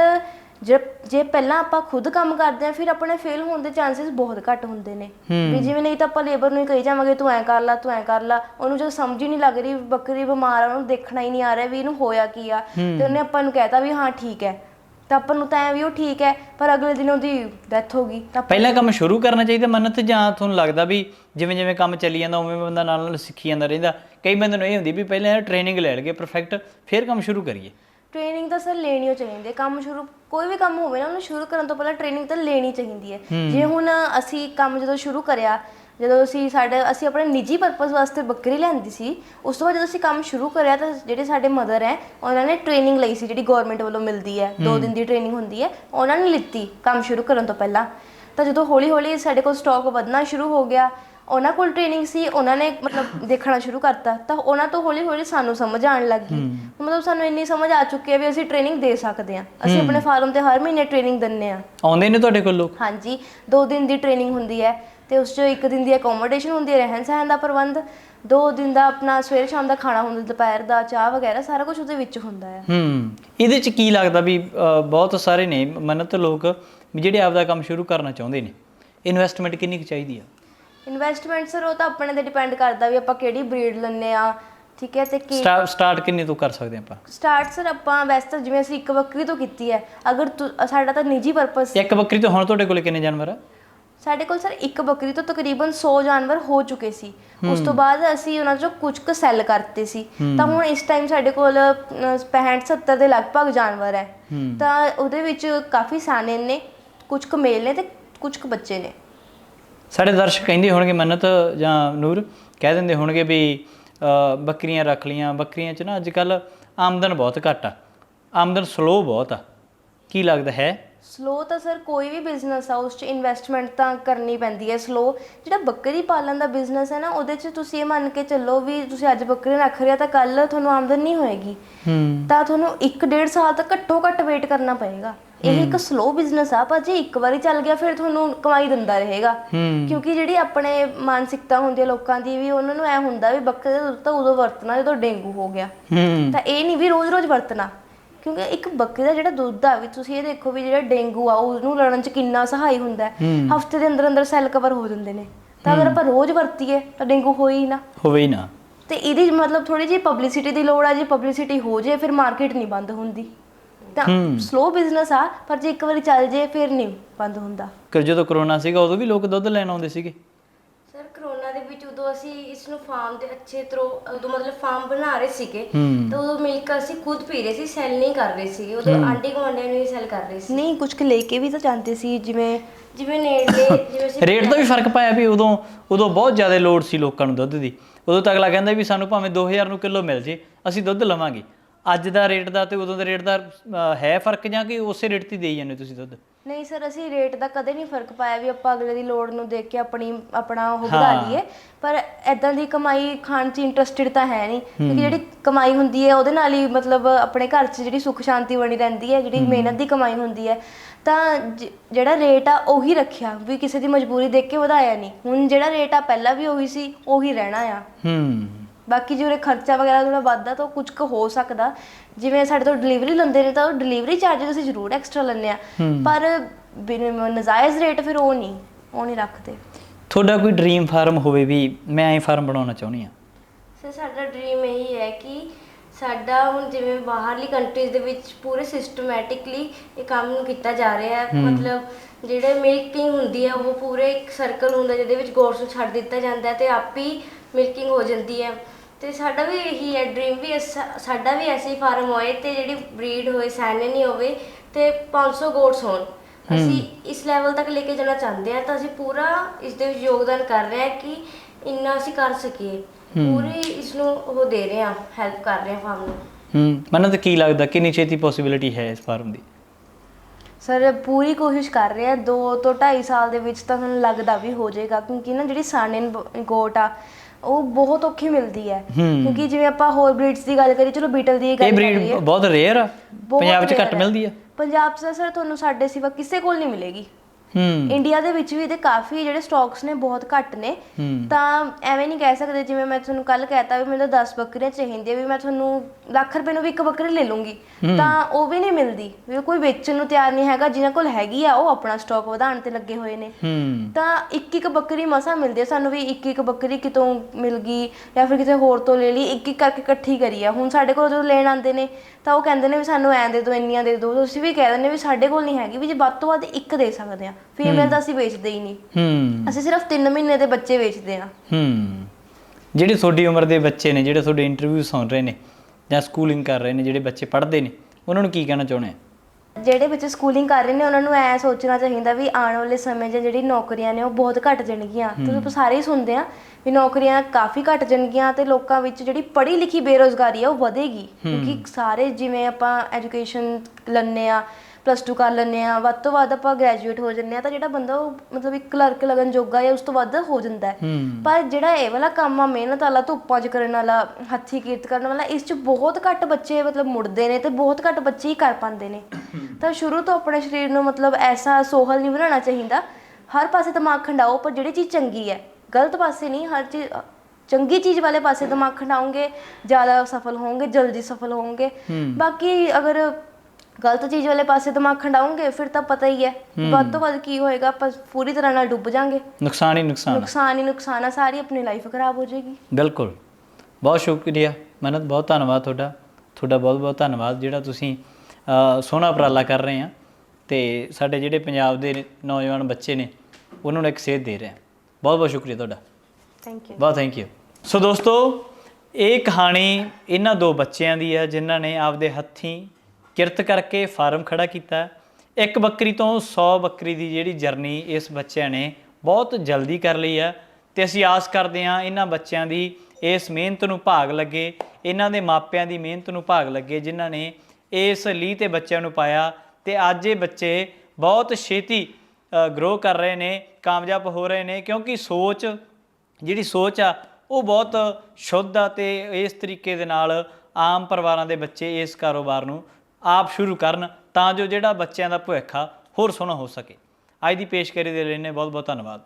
[SPEAKER 2] ਜੇ ਜੇ ਪਹਿਲਾਂ ਆਪਾਂ ਖੁਦ ਕੰਮ ਕਰਦੇ ਆ ਫਿਰ ਆਪਣੇ ਫੇਲ ਹੋਣ ਦੇ ਚਾਂਸਸ ਬਹੁਤ ਘੱਟ ਹੁੰਦੇ ਨੇ। ਵੀ ਜਿਵੇਂ ਨਹੀਂ ਤਾਂ ਆਪਾਂ ਲੇਬਰ ਨੂੰ ਹੀ ਕਹੀ ਜਾਵਾਂਗੇ ਤੂੰ ਐ ਕਰ ਲੈ ਤੂੰ ਐ ਕਰ ਲੈ। ਉਹਨੂੰ ਜਦੋਂ ਸਮਝ ਹੀ ਨਹੀਂ ਲੱਗ ਰਹੀ ਬੱਕਰੀ ਬਿਮਾਰ ਆ ਉਹਨੂੰ ਦੇਖਣਾ ਹੀ ਨਹੀਂ ਆ ਰਿਹਾ ਵੀ ਇਹਨੂੰ ਹੋਇਆ ਕੀ ਆ। ਤੇ ਉਹਨੇ ਆਪਾਂ ਨੂੰ ਕਹਿਤਾ ਵੀ ਹਾਂ ਠੀਕ ਹੈ। ਤਾਂ ਆਪਾਂ ਨੂੰ ਤਾਂ ਐ ਵੀ ਉਹ ਠੀਕ ਹੈ ਪਰ ਅਗਲੇ ਦਿਨ ਉਹਦੀ ਡੈਥ ਹੋ ਗਈ ਤਾਂ
[SPEAKER 1] ਪਹਿਲਾਂ ਕੰਮ ਸ਼ੁਰੂ ਕਰਨਾ ਚਾਹੀਦਾ ਮੰਨਤ ਜਾਂ ਤੁਹਾਨੂੰ ਲੱਗਦਾ ਵੀ ਜਿਵੇਂ ਜਿਵੇਂ ਕੰਮ ਚੱਲੀ ਜਾਂਦਾ ਉਵੇਂ ਬੰਦਾ ਨਾਲ ਨਾਲ ਸਿੱਖੀ ਜਾਂਦਾ ਰਹਿੰਦਾ। ਕਈ ਬੰਦੇ ਨੂੰ ਇਹ ਹੁੰਦੀ ਵੀ ਪਹਿਲਾਂ ਟ੍ਰੇਨਿੰਗ ਲੈ ਲਈਏ ਪਰਫੈਕਟ ਫਿਰ ਕੰਮ ਸ਼ੁਰੂ ਕਰੀਏ।
[SPEAKER 2] ਟ੍ਰੇਨਿੰਗ ਤਾਂ ਸਰ ਲੈਣੀ ਹੋ ਚਾਹੀਦੀ ਹੈ ਕੰਮ ਸ਼ੁਰੂ ਕੋਈ ਵੀ ਕੰਮ ਹੋਵੇ ਨਾ ਉਹਨੂੰ ਸ਼ੁਰੂ ਕਰਨ ਤੋਂ ਪਹਿਲਾਂ ਟ੍ਰੇਨਿੰਗ ਤਾਂ ਲੈਣੀ ਚਾਹੀਦੀ ਹੈ। ਜੇ ਹੁਣ ਅਸੀਂ ਕੰਮ ਜਦੋਂ ਸ਼ੁਰੂ ਕਰਿਆ ਜਦੋਂ ਅਸੀਂ ਸਾਡੇ ਅਸੀਂ ਆਪਣੇ ਨਿੱਜੀ ਪਰਪਸ ਵਾਸਤੇ ਬੱਕਰੀ ਲੈਂਦੀ ਸੀ ਉਸ ਤੋਂ ਬਾਅਦ ਜਦੋਂ ਅਸੀਂ ਕੰਮ ਸ਼ੁਰੂ ਕਰਿਆ ਤਾਂ ਜਿਹੜੇ ਸਾਡੇ ਮਦਰ ਹੈ ਉਹਨਾਂ ਨੇ ਟ੍ਰੇਨਿੰਗ ਲਈ ਸੀ ਜਿਹੜੀ ਗਵਰਨਮੈਂਟ ਵੱਲੋਂ ਮਿਲਦੀ ਹੈ ਦੋ ਦਿਨ ਦੀ ਟ੍ਰੇਨਿੰਗ ਹੁੰਦੀ ਹੈ ਉਹਨਾਂ ਨੇ ਲਿੱਤੀ ਕੰਮ ਸ਼ੁਰੂ ਕਰਨ ਤੋਂ ਪਹਿਲਾਂ। ਤਾਂ ਜਦੋਂ ਹੌਲੀ ਹੌਲੀ ਸਾਡੇ ਕੋਲ ਸਟਾਕ ਵਧਣਾ ਸ਼ੁਰੂ ਹੋ ਗਿਆ ਉਹਨਾਂ ਕੋਲ ਟ੍ਰੇਨਿੰਗ ਸੀ ਉਹਨਾਂ ਨੇ ਮਤਲਬ ਦੇਖਣਾ ਸ਼ੁਰੂ ਕਰਤਾ ਤਾਂ ਉਹਨਾਂ ਤੋਂ ਹੌਲੀ ਹੌਲੀ ਸਾਨੂੰ ਸਮਝ ਆਉਣ ਲੱਗ ਗਈ। ਮਤਲਬ ਸਾਨੂੰ ਇੰਨੀ ਸਮਝ ਆ ਚੁੱਕੀ ਹੈ ਵੀ ਅਸੀਂ ਟ੍ਰੇਨਿੰਗ ਦੇ ਸਕਦੇ ਹਾਂ। ਅਸੀਂ ਆਪਣੇ ਫਾਰਮ ਤੇ ਹਰ ਮਹੀਨੇ ਟ੍ਰੇਨਿੰਗ ਦਿੰਨੇ ਆ
[SPEAKER 1] ਆਉਂਦੇ ਨੇ ਤੁਹਾਡੇ ਕੋਲ? ਲੋਕ
[SPEAKER 2] ਹਾਂਜੀ 2 ਦਿਨ ਦੀ ਟ੍ਰੇਨਿੰਗ ਹੁੰਦੀ ਹੈ। ਤੇ ਉਸ 'ਚ ਇੱਕ ਦਿਨ ਦੀ ਅਕੋਮੋਡੇਸ਼ਨ ਹੁੰਦੀ ਹੈ ਰਹਿਣ ਸਹਿਣ ਦਾ ਪ੍ਰਬੰਧ ਦੋ ਦਿਨ ਦਾ ਆਪਣਾ ਸਵੇਰ ਸ਼ਾਮ ਦਾ ਖਾਣਾ ਹੁੰਦਾ ਦੁਪਹਿਰ ਦਾ ਚਾਹ ਵਗੈਰਾ ਸਾਰਾ ਕੁਝ ਉਹਦੇ ਵਿੱਚ ਹੁੰਦਾ ਹੈ
[SPEAKER 1] ਹੂੰ ਇਹਦੇ ਚ ਕੀ ਲੱਗਦਾ ਵੀ ਅ, ਬਹੁਤ ਸਾਰੇ ਨੇ ਮੰਨਤ ਲੋਕ ਵੀ ਜਿਹੜੇ ਆਪਦਾ ਕੰਮ ਸ਼ੁਰੂ ਕਰਨਾ ਚਾਹੁੰਦੇ ਨੇ ਇਨਵੈਸਟਮੈਂਟ ਕਿੰਨੀ ਕੁ ਚਾਹੀਦੀ ਆ?
[SPEAKER 2] ਇਨਵੈਸਟਮੈਂਟ ਸਰ ਉਹ ਤਾਂ ਆਪਣੇ ਤੇ ਡਿਪੈਂਡ ਕਰਦਾ ਵੀ ਆਪਾਂ ਕਿਹੜੀ ਬਰੀਡ ਲੈਣੇ ਆ ਠੀਕ ਹੈ ਤੇ ਕੀ
[SPEAKER 1] ਸਟਾਰਟ ਸਟਾਰਟ ਕਿੰਨੇ ਤੋਂ ਕਰ ਸਕਦੇ ਆਪਾਂ?
[SPEAKER 2] ਸਟਾਰਟ ਸਰ ਆਪਾਂ ਵੈਸੇ ਤਾਂ ਜਿਵੇਂ ਅਸੀਂ ਇੱਕ ਬੱਕਰੀ ਤੋਂ ਕੀਤੀ ਹੈ ਅਗਰ ਤੁ- ਸਾਡਾ ਤਾਂ ਨਿੱਜੀ ਪਰਪਸ
[SPEAKER 1] ਇੱਕ ਬੱਕਰੀ ਤੋਂ ਹੁਣ ਤੁਹਾਡੇ ਕੋਲ ਕਿੰਨੇ ਜਾਨਵਰ ਆ?
[SPEAKER 2] ਸਾਡੇ ਕੋਲ ਸਰ ਇੱਕ ਬੱਕਰੀ ਤੋਂ ਤਕਰੀਬਨ 100 ਜਾਨਵਰ ਹੋ ਚੁੱਕੇ ਸੀ। ਉਸ ਤੋਂ ਬਾਅਦ ਅਸੀਂ ਉਹਨਾਂ ਚੋਂ ਕੁਝ ਕੁ ਸੈੱਲ ਕਰਤੇ ਸੀ। ਤਾਂ ਹੁਣ ਇਸ ਟਾਈਮ ਸਾਡੇ ਕੋਲ ਅ, 65 70 ਦੇ ਲਗਭਗ ਜਾਨਵਰ ਹੈ। ਤਾਂ ਉਹਦੇ ਵਿੱਚ ਕਾਫੀ ਸਾਨੇ ਨੇ ਕੁਝ ਕੁ ਮੇਲ ਨੇ ਤੇ ਕੁਝ ਕੁ ਬੱਚੇ ਨੇ।
[SPEAKER 1] ਸਾਡੇ ਦਰਸ਼ਕ ਕਹਿੰਦੇ ਹੋਣਗੇ ਮੰਨਤ ਜਾਂ ਨੂਰ ਕਹਿ ਦਿੰਦੇ ਹੋਣਗੇ ਵੀ ਬੱਕਰੀਆਂ ਰੱਖ ਲੀਆਂ ਬੱਕਰੀਆਂ 'ਚ ਨਾ ਅੱਜ ਕੱਲ ਆਮਦਨ ਬਹੁਤ ਘੱਟ ਆ। ਆਮਦਨ ਸਲੋ ਬਹੁਤ ਆ। ਕੀ ਲੱਗਦਾ ਹੈ?
[SPEAKER 2] ਸਲੋ ਤਾਂ ਸਰ ਕੋਈ ਵੀ ਬਿਜ਼ਨਸ ਆ ਉਸ 'ਚ ਇਨਵੈਸਟਮੈਂਟ ਤਾਂ ਕਰਨੀ ਪੈਂਦੀ ਹੈ ਸਲੋ ਜਿਹੜਾ ਬੱਕਰੀ ਪਾਲਣ ਦਾ ਬਿਜ਼ਨਸ ਹੈ ਨਾ ਉਹਦੇ 'ਚ ਤੁਸੀਂ ਇਹ ਮੰਨ ਕੇ ਚੱਲੋ ਵੀ ਤੁਸੀਂ ਅੱਜ ਬੱਕਰੀ ਰੱਖ ਰਹੇ ਤਾਂ ਕੱਲ ਤੁਹਾਨੂੰ ਆਮਦਨ ਨਹੀਂ ਹੋਏਗੀ।
[SPEAKER 1] ਹੂੰ।
[SPEAKER 2] ਤਾਂ ਤੁਹਾਨੂੰ 1.5 ਸਾਲ ਤੱਕ ਘੱਟੋ ਘੱਟ ਵੇਟ ਕਰਨਾ ਪਏਗਾ। ਇਹ ਇੱਕ ਸਲੋ ਬਿਜ਼ਨਸ ਆ ਪਰ ਜੇ ਇੱਕ ਵਾਰੀ ਚੱਲ ਗਿਆ ਫਿਰ ਤੁਹਾਨੂੰ ਕਮਾਈ ਦਿੰਦਾ ਰਹੇਗਾ।
[SPEAKER 1] ਹੂੰ।
[SPEAKER 2] ਕਿਉਂਕਿ ਜਿਹੜੀ ਆਪਣੇ ਮਾਨਸਿਕਤਾ ਹੁੰਦੀ ਹੈ ਲੋਕਾਂ ਦੀ ਵੀ ਉਹਨਾਂ ਨੂੰ ਐ ਹੁੰਦਾ ਵੀ ਬੱਕਰੇ ਦਾ ਦੁੱਧ ਤਾਂ ਉਦੋਂ ਵਰਤਣਾ ਜਦੋਂ ਡੇਂਗੂ ਹੋ ਗਿਆ।
[SPEAKER 1] ਹੂੰ।
[SPEAKER 2] ਤਾਂ ਇਹ ਨਹੀਂ ਵੀ ਰੋਜ਼-ਰੋਜ਼ ਵਰਤਣਾ। ਕਿਉਂਕਿ ਇੱਕ ਬੱਕਰੀ ਦਾ ਜਿਹੜਾ ਦੁੱਧ ਆ ਵੀ ਤੁਸੀਂ ਇਹ ਦੇਖੋ ਵੀ ਜਿਹੜਾ ਡੇਂਗੂ ਆ ਉਹਨੂੰ ਲੜਨ ਚ ਕਿੰਨਾ ਸਹਾਈ ਹੁੰਦਾ ਹਫ਼ਤੇ ਦੇ ਅੰਦਰ ਅੰਦਰ ਸੈੱਲ ਕਵਰ ਹੋ ਜਾਂਦੇ ਨੇ। ਤਾਂ ਅਗਰ ਆਪਾਂ ਰੋਜ਼ ਵਰਤੀਏ ਤਾਂ ਡੇਂਗੂ ਹੋਈ ਹੀ ਨਾ।
[SPEAKER 1] ਹੋਵੇ ਹੀ ਨਾ।
[SPEAKER 2] ਤੇ ਇਹਦੀ ਮਤਲਬ ਥੋੜੀ ਜਿਹੀ ਪਬਲਿਸਿਟੀ ਦੀ ਲੋੜ ਆ ਜੇ ਪਬਲਿਸਿਟੀ ਹੋ ਜੇ ਫਿਰ ਮਾਰਕੀਟ ਨਹੀਂ ਬੰਦ ਹੁੰਦੀ। ਤਾਂ ਸਲੋ ਬਿਜ਼ਨਸ ਆ ਪਰ ਜੇ ਇੱਕ ਵਾਰੀ ਚੱਲ ਜੇ ਫਿਰ ਨਹੀਂ ਬੰਦ ਹੁੰਦਾ।
[SPEAKER 1] ਕਿ ਜਦੋਂ ਕਰੋਨਾ ਸੀਗਾ ਉਦੋਂ ਵੀ ਲੋਕ ਦੁੱਧ ਲੈਣ ਆਉਂਦੇ ਸੀਗੇ।
[SPEAKER 2] ਦੇ ਵਿੱਚ ਉਦੋਂ ਅਸੀਂ ਇਸ ਨੂੰ ਫਾਰਮ ਦੇ ਅੱਛੇ ਤਰ੍ਹਾਂ ਉਦੋਂ ਮਤਲਬ ਫਾਰਮ ਬਣਾ ਰਹੇ ਸੀਗੇ
[SPEAKER 1] ਹੂੰ।
[SPEAKER 2] ਤਾਂ ਉਦੋਂ ਮਿਲਕ ਅਸੀਂ ਖੁਦ ਪੀ ਰਹੇ ਸੀ ਸੈਲ ਨਹੀਂ ਕਰ ਰਹੇ ਸੀ ਉਦੋਂ ਆਂਟੀ ਗੁਆਂਢੀਆਂ ਨੂੰ ਹੀ ਸੈਲ ਕਰ ਰਹੇ ਸੀ। ਨਹੀਂ ਕੁਝ ਕੁ ਲੈ ਕੇ ਵੀ ਤਾਂ ਜਾਂਦੇ ਸੀ ਜਿਵੇਂ ਜਿਵੇਂ ਨੇੜੇ ਜਿਵੇਂ ਅਸੀਂ
[SPEAKER 1] ਰੇਟ ਦਾ ਵੀ ਫ਼ਰਕ ਪਾਇਆ ਵੀ ਉਦੋਂ ਉਦੋਂ ਬਹੁਤ ਜ਼ਿਆਦਾ ਲੋੜ ਸੀ ਲੋਕਾਂ ਨੂੰ ਦੁੱਧ ਦੀ। ਉਦੋਂ ਤਾਂ ਅਗਲਾ ਕਹਿੰਦਾ ਵੀ ਸਾਨੂੰ ਭਾਵੇਂ 2000 ਨੂੰ ਕਿਲੋ ਮਿਲ ਜੇ ਅਸੀਂ ਦੁੱਧ ਲਵਾਂਗੇ। ਅੱਜ ਦਾ ਰੇਟ ਦਾ ਤੇ ਉਦੋਂ ਦੇ ਰੇਟ ਦਾ ਹੈ ਫ਼ਰਕ ਜਾਂ ਕਿ ਉਸੇ ਰੇਟ ਤੇ ਹੀ ਦੇਈ ਜਾਂਦੇ ਤੁਸੀਂ ਦੁੱਧ?
[SPEAKER 2] ਨਹੀਂ ਸਰ ਅਸੀਂ ਰੇਟ ਦਾ ਕਦੇ ਨਹੀਂ ਫ਼ਰਕ ਪਾਇਆ ਵੀ ਆਪਾਂ ਅਗਲੇ ਦੀ ਲੋੜ ਨੂੰ ਦੇਖ ਕੇ ਆਪਣੀ ਆਪਣਾ ਉਹ ਵਧਾ ਲਈਏ। ਪਰ ਐਦਾਂ ਦੀ ਕਮਾਈ ਖਾਣ 'ਚ ਇੰਟਰਸਟਿਡ ਤਾਂ ਹੈ ਨਹੀਂ। ਕਿਉਂਕਿ ਜਿਹੜੀ ਕਮਾਈ ਹੁੰਦੀ ਹੈ ਉਹਦੇ ਨਾਲ ਹੀ ਮਤਲਬ ਆਪਣੇ ਘਰ 'ਚ ਜਿਹੜੀ ਸੁੱਖ ਸ਼ਾਂਤੀ ਬਣੀ ਰਹਿੰਦੀ ਹੈ ਜਿਹੜੀ ਮਿਹਨਤ ਦੀ ਕਮਾਈ ਹੁੰਦੀ ਹੈ। ਤਾਂ ਜ- ਜਿਹੜਾ ਰੇਟ ਆ ਉਹੀ ਰੱਖਿਆ ਵੀ ਕਿਸੇ ਦੀ ਮਜਬੂਰੀ ਦੇਖ ਕੇ ਵਧਾਇਆ ਨਹੀਂ। ਹੁਣ ਜਿਹੜਾ ਰੇਟ ਆ ਪਹਿਲਾਂ ਵੀ ਉਹੀ ਸੀ ਉਹੀ ਰਹਿਣਾ ਆ।
[SPEAKER 1] ਹੂੰ।
[SPEAKER 2] ਬਾਕੀ ਜਿਹੜੇ ਖਰਚਾ ਵਗੈਰਾ ਥੋੜਾ ਵੱਧਦਾ ਤਾਂ ਕੁਝ ਕੁ ਹੋ ਸਕਦਾ। ਜਿਵੇਂ ਸਾਡੇ ਤੋਂ ਡਿਲੀਵਰੀ ਲੈਂਦੇ ਨੇ ਤਾਂ ਉਹ ਡਿਲੀਵਰੀ ਚਾਰजेस ਅਸੀਂ ਜ਼ਰੂਰ ਐਕਸਟਰਾ ਲੈਂਦੇ ਆ ਪਰ ਬਿਨ ਨਜਾਇਜ਼ ਰੇਟ ਫਿਰ ਉਹ ਨਹੀਂ ਉਹ ਨਹੀਂ ਰੱਖਦੇ।
[SPEAKER 1] ਤੁਹਾਡਾ ਕੋਈ ਡ੍ਰੀਮ ਫਾਰਮ ਹੋਵੇ ਵੀ ਮੈਂ ਐਂ ਫਾਰਮ ਬਣਾਉਣਾ ਚਾਹੁੰਦੀ ਆ
[SPEAKER 2] ਸਰ ਸਾਡਾ ਡ੍ਰੀਮ ਇਹੀ ਹੈ ਕਿ ਸਾਡਾ ਹੁਣ ਜਿਵੇਂ ਬਾਹਰਲੀ ਕੰਟਰੀਜ਼ ਦੇ ਵਿੱਚ ਪੂਰੇ ਸਿਸਟਮੈਟਿਕਲੀ ਇਹ ਕੰਮ ਨੂੰ ਕੀਤਾ ਜਾ ਰਿਹਾ ਹੈ। ਮਤਲਬ ਜਿਹੜੇ ਮਿਲਕਿੰਗ ਹੁੰਦੀ ਹੈ ਉਹ ਪੂਰੇ ਇੱਕ ਸਰਕਲ ਹੁੰਦਾ ਜਿਹਦੇ ਵਿੱਚ ਗੋਰਸ ਨੂੰ ਛੱਡ ਦਿੱਤਾ ਜਾਂਦਾ ਹੈ ਤੇ ਆਪ ਹੀ ਮਿਲਕਿੰਗ ਹੋ ਜਾਂਦੀ ਹੈ। ਤੇ ਸਾਡਾ ਵੀ ਇਹੀ ਹੈ ਡ੍ਰੀਮ ਵੀ ਸਾਡਾ ਵੀ ਐਸੇ ਹੀ ਫਾਰਮ ਹੋਏ ਤੇ ਜਿਹੜੀ ਬਰੀਡ ਹੋਏ ਸੈਨਨ ਹੀ ਹੋਵੇ ਤੇ 500 ਗੋਟਸ ਹੋਣ। ਅਸੀਂ ਇਸ ਲੈਵਲ ਤੱਕ ਲੈ ਕੇ ਜਾਣਾ ਚਾਹੁੰਦੇ ਹਾਂ ਤਾਂ ਅਸੀਂ ਪੂਰਾ ਇਸ ਦੇ ਵਿੱਚ ਯੋਗਦਾਨ ਕਰ ਰਹੇ ਹਾਂ ਕਿ ਇੰਨਾ ਅਸੀਂ ਕਰ ਸਕੀਏ। ਪੂਰੀ ਇਸ ਨੂੰ ਉਹ ਦੇ ਰਹੇ ਹਾਂ ਹੈਲਪ ਕਰ ਰਹੇ ਹਾਂ ਫਾਰਮ ਨੂੰ।
[SPEAKER 1] ਹੂੰ। ਮੈਨੂੰ ਤਾਂ ਕੀ ਲੱਗਦਾ ਕਿੰਨੀ ਛੇਤੀ ਪੋਸਿਬਿਲਿਟੀ ਹੈ ਇਸ ਫਾਰਮ ਦੀ?
[SPEAKER 2] ਸਰ ਪੂਰੀ ਕੋਸ਼ਿਸ਼ ਕਰ ਰਹੇ ਆ 2 ਤੋਂ 2.5 ਸਾਲ ਦੇ ਵਿੱਚ ਤਾਂ ਸਾਨੂੰ ਲੱਗਦਾ ਵੀ ਹੋ ਜਾਏਗਾ ਕਿਉਂਕਿ ਨਾ ਜਿਹੜੀ ਸਾਨਨ ਗੋਟ ਆ ਉਹ ਬਹੁਤ ਔਖੀ ਮਿਲਦੀ ਹੈ। ਕਿਉਂਕਿ ਜਿਵੇਂ ਆਪਾਂ ਹੋਰ ਬਰੀਡਸ ਦੀ ਗੱਲ ਕਰੀਏ ਚਲੋ ਬੀਟਲ ਦੀ
[SPEAKER 1] ਇਹ
[SPEAKER 2] ਗੱਲ
[SPEAKER 1] ਬਰੀਡ
[SPEAKER 2] ਕਰੀਏ।
[SPEAKER 1] ਬਹੁਤ ਰੇਅਰ ਆ।
[SPEAKER 2] ਬਹੁਤ
[SPEAKER 1] ਪੰਜਾਬ 'ਚ
[SPEAKER 2] rare
[SPEAKER 1] ਘੱਟ
[SPEAKER 2] ਹੈ।
[SPEAKER 1] ਮਿਲਦੀ ਆ।
[SPEAKER 2] ਪੰਜਾਬ 'ਚ ਸਰ ਤੁਹਾਨੂੰ ਸਾਡੇ ਸਿਵਾ ਕਿਸੇ ਕੋਲ ਨਹੀਂ ਮਿਲੇਗੀ।
[SPEAKER 1] ਹੂੰ।
[SPEAKER 2] ਇੰਡੀਆ ਦੇ ਵਿੱਚ ਵੀ ਇਹਦੇ ਕਾਫੀ ਜਿਹੜੇ ਸਟਾਕਸ ਨੇ ਬਹੁਤ ਘੱਟ ਨੇ। ਤਾਂ ਐਵੇਂ ਨਹੀਂ ਕਹਿ ਸਕਦੇ ਜਿਵੇਂ ਮੈਂ ਤੁਹਾਨੂੰ ਕੱਲ ਕਹਿਤਾ ਵੀ ਮੈਨੂੰ 10 ਬੱਕਰੀਆਂ ਚਾਹੀਦੀਆਂ ਵੀ ਮੈਂ ਤੁਹਾਨੂੰ ਲੱਖ ਰੁਪਏ ਨੂੰ ਵੀ ਇੱਕ ਬੱਕਰੀ ਲੈ ਲੂੰਗੀ ਤਾਂ ਉਹ ਵੀ ਨਹੀਂ ਮਿਲਦੀ ਵੀ ਕੋਈ ਵੇਚਣ ਨੂੰ ਤਿਆਰ ਨਹੀਂ ਹੈਗਾ ਜਿਨ੍ਹਾਂ ਕੋਲ ਹੈਗੀ ਆ ਉਹ ਆਪਣਾ ਸਟਾਕ ਵਧਾਉਣ ਤੇ ਲੱਗੇ ਹੋਏ ਨੇ।
[SPEAKER 1] ਹੂੰ।
[SPEAKER 2] ਤਾਂ ਇੱਕ ਇੱਕ ਬੱਕਰੀ ਮਸਾ ਮਿਲਦੀ ਹੈ ਸਾਨੂੰ ਵੀ ਇੱਕ ਇੱਕ ਬੱਕਰੀ ਕਿਤੋਂ ਮਿਲ ਗਈ ਜਾਂ ਫਿਰ ਕਿਸੇ ਹੋਰ ਤੋਂ ਲੈ ਲਈ ਇੱਕ ਇੱਕ ਕਰਕੇ ਇਕੱਠੀ ਕਰੀ ਆ। ਹੁਣ ਸਾਡੇ ਕੋਲ ਜਦੋਂ ਲੈਣ ਆਉਂਦੇ ਨੇ ਤਾਂ ਉਹ ਕਹਿੰਦੇ ਨੇ ਵੀ ਸਾਨੂੰ ਐਂ ਦੇ ਦਿਓ ਇੰਨੀਆਂ ਦੇ ਦਿਓ ਤੁਸੀਂ ਵੀ ਕਹਿ ਦਿੰਦੇ ਵੀ ਸਾਡੇ ਕੋਲ ਨਹੀਂ ਹੈਗੀ ਵੀ ਜੇ ਵੱਧ ਤੋਂ ਵੱਧ ਇੱਕ ਦੇ ਸਕਦੇ ਆ। ਫੀਮੇਲ ਤਾਂ ਅਸੀਂ ਵੇਚਦੇ ਹੀ ਨਹੀਂ।
[SPEAKER 1] ਹੂੰ।
[SPEAKER 2] ਅਸੀਂ ਸਿਰਫ 3 ਮਹੀਨੇ ਦੇ ਬੱਚੇ ਵੇਚਦੇ ਆ
[SPEAKER 1] ਹੂੰ। ਜਿਹੜੇ ਤੁਹਾਡੀ ਉਮਰ ਦੇ ਬੱਚੇ ਨੇ ਜਿਹੜੇ ਤੁਹਾਡੇ ਇੰਟਰਵਿਊ ਸੁਣ ਰਹੇ ਨੇ ਜਾਂ ਸਕੂਲਿੰਗ ਕਰ ਰਹੇ ਨੇ ਜਿਹੜੇ ਬੱਚੇ ਪੜ੍ਹਦੇ ਨੇ ਉਹਨਾਂ ਨੂੰ ਕੀ ਕਹਿਣਾ ਚਾਹੁੰਦੇ ਆ
[SPEAKER 2] ਜਿਹੜੇ ਬੱਚੇ ਸਕੂਲਿੰਗ ਕਰ ਰਹੇ ਨੇ ਉਹਨਾਂ ਨੂੰ ਐ ਸੋਚਣਾ ਚਾਹੀਦਾ ਵੀ ਆਉਣ ਵਾਲੇ ਸਮੇਂ 'ਚ ਜਿਹੜੀ ਨੌਕਰੀਆਂ ਨੇ ਉਹ ਬਹੁਤ ਘਟ ਜਾਣਗੀਆਂ। ਤੁਸੀਂ ਆਪਾਂ ਸਾਰੇ ਹੀ ਸੁਣਦੇ ਆ ਵੀ ਨੌਕਰੀਆਂ ਕਾਫੀ ਘਟ ਜਾਣਗੀਆਂ ਤੇ ਲੋਕਾਂ ਵਿੱਚ ਜਿਹੜੀ ਪੜ੍ਹੀ ਲਿਖੀ ਬੇਰੋਜ਼ਗਾਰੀ ਆ ਉਹ ਵਧੇਗੀ। ਕਿਉਂਕਿ ਸਾਰੇ ਜਿਵੇਂ ਆਪਾਂ ਐਜੂਕੇਸ਼ਨ ਲੈਂਦੇ ਆ ਪਲੱਸ 2 ਕਰ ਲੈਂਦੇ ਆ ਵੱਧ ਤੋਂ ਵੱਧ ਆਪਾਂ ਗ੍ਰੈਜੂਏਟ ਹੋ ਜੰਨੇ ਆ ਤਾਂ ਜਿਹੜਾ ਬੰਦਾ ਉਹ ਮਤਲਬ ਇੱਕ ਕਲਰਕ ਲੱਗਣ ਜੋਗਾ ਜਾਂ ਉਸ ਤੋਂ ਵੱਧ ਹੋ ਜਾਂਦਾ ਹੈ। ਪਰ ਜਿਹੜਾ ਇਹ ਵਾਲਾ ਕੰਮ ਆ ਮਿਹਨਤ ਵਾਲਾ ਧੁੱਪਾਂ 'ਚ ਕਰਨ ਵਾਲਾ ਹੱਥੀਂ ਕਿਰਤ ਕਰਨ ਵਾਲਾ ਇਸ 'ਚ ਬਹੁਤ ਘੱਟ ਬੱਚੇ ਮਤਲਬ ਮੁੜਦੇ ਨੇ ਤੇ ਬਹੁਤ ਘੱਟ ਬੱਚੇ ਹੀ ਕਰ ਪਾਉਂਦੇ ਨੇ। ਤਾਂ ਸ਼ੁਰੂ ਤੋਂ ਆਪਣੇ ਸਰੀਰ ਨੂੰ ਮਤਲਬ ਐਸਾ ਸੋਹਲ ਨਹੀਂ ਬਣਾਉਣਾ ਚਾਹੀਦਾ। ਹਰ ਪਾਸੇ ਦਿਮਾਗ ਖੰਡਾਓ ਪਰ ਜਿਹੜੀ ਚੀਜ਼ ਚੰਗੀ ਹੈ ਗਲਤ ਪਾਸੇ ਨਹੀਂ ਹਰ ਚੀਜ਼ ਚੰਗੀ ਚੀਜ਼ ਵਾਲੇ ਪਾਸੇ ਦਿਮਾਗ ਖੰਡਾਓਗੇ ਜ਼ਿਆਦਾ ਸਫਲ ਹੋਵੋਗੇ ਜਲਦੀ ਸਫਲ ਹੋਵੋਗੇ। ਬਾਕੀ ਅਗਰ ਗਲਤ ਚੀਜ਼ ਵਾਲੇ ਪਾਸੇ ਦਿਮਾਗ ਖੰਡਾਓਗੇ ਫਿਰ ਤਾਂ ਪਤਾ ਹੀ ਹੈ ਵੱਧ ਤੋਂ ਵੱਧ ਕੀ ਹੋਏਗਾ ਆਪਾਂ ਪੂਰੀ ਤਰ੍ਹਾਂ ਨਾਲ ਡੁੱਬ ਜਾਾਂਗੇ।
[SPEAKER 1] ਨੁਕਸਾਨ ਹੀ ਨੁਕਸਾਨ ਆ।
[SPEAKER 2] ਨੁਕਸਾਨ ਹੀ ਨੁਕਸਾਨ ਆ ਸਾਰੀ ਆਪਣੀ ਲਾਈਫ ਖਰਾਬ ਹੋ ਜਾਏਗੀ।
[SPEAKER 1] ਬਿਲਕੁਲ। ਬਹੁਤ ਸ਼ੁਕਰੀਆ ਮਨਤ ਬਹੁਤ ਧੰਨਵਾਦ ਤੁਹਾਡਾ। ਤੁਹਾਡਾ ਬਹੁਤ ਬਹੁਤ ਧੰਨਵਾਦ ਜਿਹੜਾ ਤੁਸੀਂ ਅ, ਸੋਹਣਾ ਉਪਰਾਲਾ ਕਰ ਰਹੇ ਆ। ਤੇ ਸਾਡੇ ਜਿਹੜੇ ਪੰਜਾਬ ਦੇ ਨੌਜਵਾਨ ਬੱਚੇ ਨੇ ਉਹਨਾਂ ਨੂੰ ਇੱਕ ਸੇਧ ਦੇ ਰਹੇ ਆ। ਬਹੁਤ ਬਹੁਤ ਸ਼ੁਕਰੀਆ ਤੁਹਾਡਾ।
[SPEAKER 2] ਥੈਂਕ ਯੂ
[SPEAKER 1] ਬਹੁਤ ਥੈਂਕ ਯੂ ਸੋ ਦੋਸਤੋ ਇਹ ਕਹਾਣੀ ਇਹਨਾਂ ਦੋ ਬੱਚਿਆਂ ਦੀ ਹੈ ਜਿਨ੍ਹਾਂ ਨੇ ਆਪਦੇ ਹੱਥੀਂ ਕਿਰਤ ਕਰਕੇ ਫਾਰਮ ਖੜਾ ਕੀਤਾ। ਇੱਕ ਬੱਕਰੀ ਤੋਂ 100 ਬੱਕਰੀ ਦੀ ਜਿਹੜੀ ਜਰਨੀ ਇਸ ਬੱਚਿਆਂ ਨੇ ਬਹੁਤ ਜਲਦੀ ਕਰ ਲਈ ਆ ਤੇ ਅਸੀਂ ਆਸ ਕਰਦੇ ਹਾਂ ਇਹਨਾਂ ਬੱਚਿਆਂ ਦੀ ਇਸ ਮਿਹਨਤ ਨੂੰ ਭਾਗ ਲੱਗੇ, ਇਹਨਾਂ ਦੇ ਮਾਪਿਆਂ ਦੀ ਮਿਹਨਤ ਨੂੰ ਭਾਗ ਲੱਗੇ ਜਿਨ੍ਹਾਂ ਨੇ ਇਸ ਲੀਹ ਤੇ ਬੱਚਿਆਂ ਨੂੰ ਪਾਇਆ ਤੇ ਅੱਜ ਇਹ ਬੱਚੇ ਬਹੁਤ ਛੇਤੀ ਗਰੋ ਕਰ ਰਹੇ ਨੇ, ਕਾਮਯਾਬ ਹੋ ਰਹੇ ਨੇ ਕਿਉਂਕਿ ਸੋਚ, ਜਿਹੜੀ ਸੋਚ ਆ ਉਹ ਬਹੁਤ ਸ਼ੁੱਧ ਆ ਤੇ ਇਸ ਤਰੀਕੇ ਦੇ ਨਾਲ ਆਮ ਪਰਿਵਾਰਾਂ ਦੇ ਬੱਚੇ ਇਸ ਕਾਰੋਬਾਰ ਨੂੰ ਆਪ ਸ਼ੁਰੂ ਕਰਨ ਤਾਂ ਜੋ ਜਿਹੜਾ ਬੱਚਿਆਂ ਦਾ ਭਵਿੱਖ ਆ ਹੋਰ ਸੋਹਣਾ ਹੋ ਸਕੇ। ਅੱਜ ਦੀ ਪੇਸ਼ਕਾਰੀ ਦੇ ਲਈ ਨੇ ਬਹੁਤ ਬਹੁਤ ਧੰਨਵਾਦ।